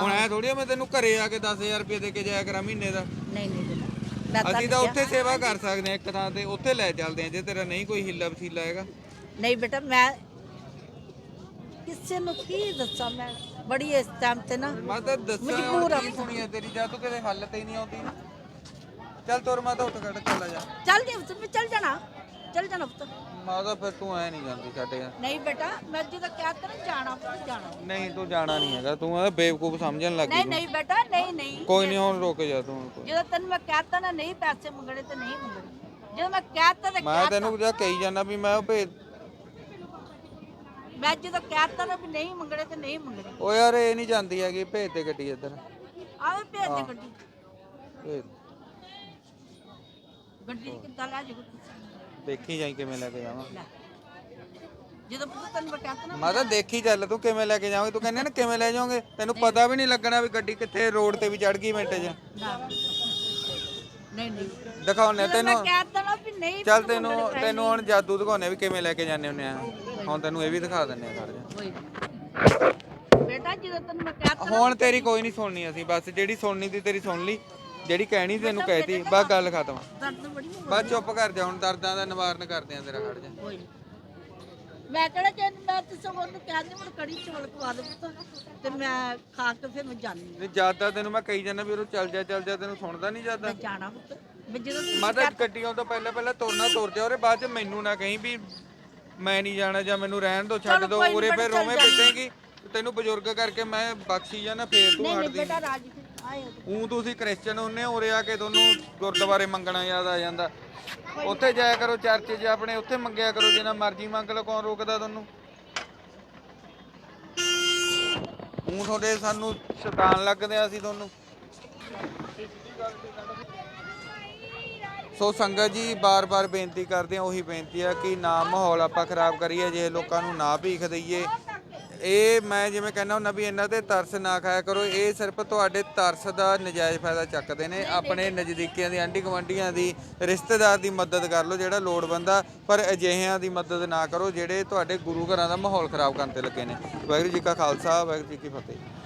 ਹੁਣ ਐ ਥੋੜੀ ਮੈਂ ਤੈਨੂੰ ਘਰੇ ਆ ਕੇ 10000 ਰੁਪਏ ਦੇ ਕੇ ਜਾਇਆ ਕਰਾਂ ਮਹੀਨੇ ਦਾ। ਨਹੀਂ ਨਹੀਂ। ਮੈਂ ਅਸੀਂ ਤਾਂ ਉੱਥੇ ਸੇਵਾ ਕਰ ਸਕਦੇ ਆ ਇੱਕ ਥਾਂ ਤੇ ਉੱਥੇ ਲੈ ਚੱਲਦੇ ਆ ਜੇ ਤੇਰਾ ਨਹੀਂ ਕੋਈ ਹਿੱਲਾ ਵਸੀਲਾ ਹੈਗਾ। ਨਹੀਂ ਬੇਟਾ ਮੈਂ ਕਿਸੇ ਨੂੰ ਕੀ ਦੱਸਾਂ ਮੈਂ ਬੜੀ ਇਸ ਟਾਈਮ ਤੇ ਨਾ ਮੈਂ ਤਾਂ ਦੱਸਾਂ ਆ ਕੀ ਸੁਣੀ ਆ ਤੇਰੀ ਜਾ ਤੂੰ ਕਿਤੇ ਹੱਲ ਤੇ ਹੀ ਨਹੀਂ ਆਉਂਦੀ ਚੱਲ ਤੁਰ ਮਾਤਾ ਉੱਠ ਖੜ ਚੱਲ ਜਾ। ਚੱਲ ਜੀ ਮੈਂ ਚੱਲ ਜਾਣਾ। ਚੱਲ ਜਾਣਾ ਪੁੱਤ। ਮਾਤਾ ਫਿਰ ਤੂੰ ਐ ਨਹੀਂ ਜਾਂਦੀ ਸਾਡੇ ਨਾਲ। ਨਹੀਂ ਬੇਟਾ ਮੈਂ ਜਦੋਂ ਕਹਿ ਤਾ ਨਾ ਜਾਣਾ ਪੁੱਤ ਜਾਣਾ। ਨਹੀਂ ਤੂੰ ਜਾਣਾ ਨਹੀਂ ਹੈਗਾ। ਤੂੰ ਆ ਬੇਵਕੂਫ ਸਮਝਣ ਲੱਗ ਨਹੀਂ ਗਈ ਨਹੀਂ ਬੇਟਾ ਨਹੀਂ ਨਹੀਂ। ਕੋਈ ਨਹੀਂ ਹੁਣ ਰੁਕ ਜਾ ਤੂੰ ਹੁਣ ਕੋਈ। ਜਦੋਂ ਤੈਨੂੰ ਮੈਂ ਕਹਿਤਾ ਨਾ ਨਹੀਂ ਪੈਸੇ ਮੰਗਣੇ ਤੇ ਨਹੀਂ ਮੰਗਣੇ। ਜਦੋਂ ਮੈਂ ਕਹਿਤਾ ਤੇ ਮੈਂ ਤੈਨੂੰ ਜਾਂ ਕਹੀ ਜਾਂਦਾ ਵੀ ਮੈਂ ਉਹ ਭੇਜ ਮੈਂ ਜਦੋਂ ਕਹਿਤਾ ਨਾ ਵੀ ਨਹੀਂ ਮੰਗਣੇ ਤੇ ਨਹੀਂ ਮੰਗਣੇ। ਓ ਯਾਰ ਇਹ ਨਹੀਂ ਜਾਂਦੀ ਹੈਗੀ ਭੇਜ ਦੇ ਗੱਡੀ ਇੱਧਰ। ਆਵੇ ਭੇਜ ਦੇ ਗੱਡੀ। ਭੇਜ ਗੱਡੀ ਕਿੱਦਾਂ ਲੈ ਤੁਸੀਂ ਦੇਖੀ ਜਾਈ ਕਿਵੇਂ ਲੈ ਕੇ ਜਾਵਾਂ। ਲੈ। ਜਦੋਂ ਪੁੱਤ ਤੈਨੂੰ ਨਾ ਮੈਂ ਤਾਂ ਦੇਖੀ ਚੱਲ ਤੂੰ ਕਿਵੇਂ ਲੈ ਕੇ ਜਾਵੇਂ ਤੂੰ ਕਹਿੰਦੇ ਨਾ ਕਿਵੇਂ ਲੈ ਜਾਓਗੇ ਤੈਨੂੰ ਪਤਾ ਵੀ ਨਹੀਂ ਲੱਗਣਾ ਵੀ ਗੱਡੀ ਕਿੱਥੇ ਰੋਡ ਤੇ ਵੀ ਚੜ ਗਈ ਮਿੰਟ 'ਚ। ਨਾ। ਨਹੀਂ ਨਹੀਂ। ਦਿਖਾਉਣੇ ਜਦੋਂ ਮੈਂ ਤੈਨੂੰ ਕਹਿਤਾ ਨਾ ਵੀ ਨਹੀਂ ਚੱਲ ਤੈਨੂੰ ਤੈਨੂੰ ਹੁਣ ਜਾਦੂ ਦਿਖਾਉਣੇ ਵੀ ਕਿਵੇਂ ਲੈ ਕੇ ਜਾਂਦੇ ਹੁੰਦੇ ਆ। ਹੁਣ ਤੈਨੂੰ ਇਹ ਵੀ ਦਿਖਾ ਦਿੰਨੇ ਆ ਖੜ ਜਾ ਕੋਈ ਨੀ। ਬੇਟਾ ਜਦੋਂ ਤੈਨੂੰ ਮੈਂ ਕਹਿਤਾ ਨਾ ਹੁਣ ਤੇਰੀ ਕੋਈ ਨਹੀਂ ਸੁਣਨੀ ਅਸੀਂ ਬਸ ਜਿਹੜੀ ਸੁਣਨੀ ਦੀ ਤੇਰੀ ਸੁਣ ਲਈ। ਜਿਹੜੀ ਕਹਿਣੀ ਤੈਨੂੰ ਕਹਿਤੀ ਬਸ ਗੱਲ ਖਤਮ। ਦਰਦ ਬੜੀ ਹੋ ਬਸ ਚੁੱਪ ਕਰ ਜਾ ਹੁਣ ਦਰਦਾਂ ਦਾ ਨਿਵਾਰਨ ਕਰਦੇ ਆ ਤੇਰਾ ਖੜ ਜਾ। ਕੋਈ ਨੀ। ਮੈਂ ਕਿਹੜਾ ਕਿ ਮੈਂ ਤੇ ਸਗੋਂ ਉਹਨੂੰ ਕਹਿੰਦੀ ਹੁਣ ਕੜੀ ਚੌਲ ਖਵਾ ਦੇ ਪੁੱਤ ਤੇ ਮੈਂ ਖਾ ਕੇ ਫਿਰ ਮੈਂ ਜਾਣੀ ਨਹੀਂ ਜ਼ਿਆਦਾ ਤੈਨੂੰ ਮੈਂ ਕਹੀ ਜਾਂਦਾ ਵੀ ਉਹ ਚੱਲ ਜਾ ਚੱਲ ਜਾ ਤੈਨੂੰ ਸੁਣਦਾ ਨਹੀਂ ਜ਼ਿਆਦਾ ਮੈਂ ਜਾਣਾ ਪੁੱਤ। ਮੈਂ ਜਦੋਂ ਤੁਸੀਂ ਮੈਂ ਤਾਂ ਗੱਡੀਆਂ ਤੋਂ ਪਹਿਲਾਂ ਪਹਿਲਾਂ ਤੁਰਨਾ ਤੁਰ ਜਾ ਉਹਦੇ ਬਾਅਦ ਚ ਮੈਨੂੰ ਨਾ ਕਹੀਂ ਵੀ ਮੈਂ ਨਹੀਂ ਜਾਣਾ ਜਾਂ ਮੈਨੂੰ ਰਹਿਣ ਦੋ ਛੱਡ ਦੋ ਨੀ ਉਰੇ ਫਿਰ ਰੋਵੇਂ। ਪਿੱਟੇਗੀ ਤੈਨੂੰ ਬਜ਼ੁਰਗ ਕਰਕੇ ਮੈਂ ਬਖਸ਼ੀ ਜਾਣਾ ਫੇਰ ਤੂੰ ਨਹੀਂ ਨਹੀਂ ਹਟਦੀ ਬੇਟਾ ਰਾਜ ਫਿਰ ਤੁਸੀਂ ਕ੍ਰਿਸਚਨ ਹੁੰਨੇ ਉਰੇ ਆ ਕੇ ਤੁਹਾਨੂੰ ਗੁਰਦੁਆਰੇ ਮੰਗਣਾ ਯਾਦ ਆ ਜਾਂਦਾ। ਉੱਥੇ ਜਾਇਆ ਕਰੋ ਚਰਚ 'ਚ ਆਪਣੇ, ਉੱਥੇ ਮੰਗਿਆ ਕਰੋ, ਜਿੰਨਾ ਮਰਜ਼ੀ ਮੰਗ ਲਓ, ਕੌਣ ਰੋਕਦਾ ਤੁਹਾਨੂੰ? ਉਂ ਤੁਹਾਡੇ ਸਾਨੂੰ ਸ਼ੈਤਾਨ ਲੱਗਦੇ ਆ ਅਸੀਂ ਤੁਹਾਨੂੰ। ਸੋ ਸੰਗਤ ਜੀ, ਬਾਰ-ਬਾਰ ਬੇਨਤੀ ਕਰਦੇ ਆ, ਉਹੀ ਬੇਨਤੀ ਆ ਕਿ ਨਾ ਮਾਹੌਲ ਆਪਾਂ ਖਰਾਬ ਕਰੀਏ, ਜੇ ਲੋਕਾਂ ਨੂੰ ਨਾ ਭੀਖ ਦਈਏ ਇਹ ਮੈਂ ਜਿਵੇਂ ਕਹਿੰਦਾ ਹੁੰਦਾ ਵੀ ਇਹਨਾਂ ਤੇ ਤਰਸ ਨਾ ਖਾਇਆ ਕਰੋ, ਇਹ ਸਿਰਫ ਤੁਹਾਡੇ ਤਰਸ ਦਾ ਨਜਾਇਜ਼ ਫਾਇਦਾ ਚੱਕਦੇ ਨੇ। ਆਪਣੇ ਨਜ਼ਦੀਕੀਆਂ ਦੀ ਆਂਢੀ ਗੁਆਂਢੀਆਂ ਦੀ, ਰਿਸ਼ਤੇਦਾਰ ਦੀ ਮਦਦ ਕਰ ਲਓ ਜਿਹੜਾ ਲੋੜਵੰਦ ਆ ਪਰ ਅਜਿਹਿਆਂ ਦੀ ਮਦਦ ਨਾ ਕਰੋ ਜਿਹੜੇ ਤੁਹਾਡੇ ਗੁਰੂ ਘਰਾਂ ਦਾ ਮਾਹੌਲ ਖਰਾਬ ਕਰਨ ਤੇ ਲੱਗੇ ਨੇ। ਵਾਹਿਗੁਰੂ ਜੀ ਕਾ ਖਾਲਸਾ, ਵਾਹਿਗੁਰੂ ਜੀ ਕੀ ਫਤਿਹ।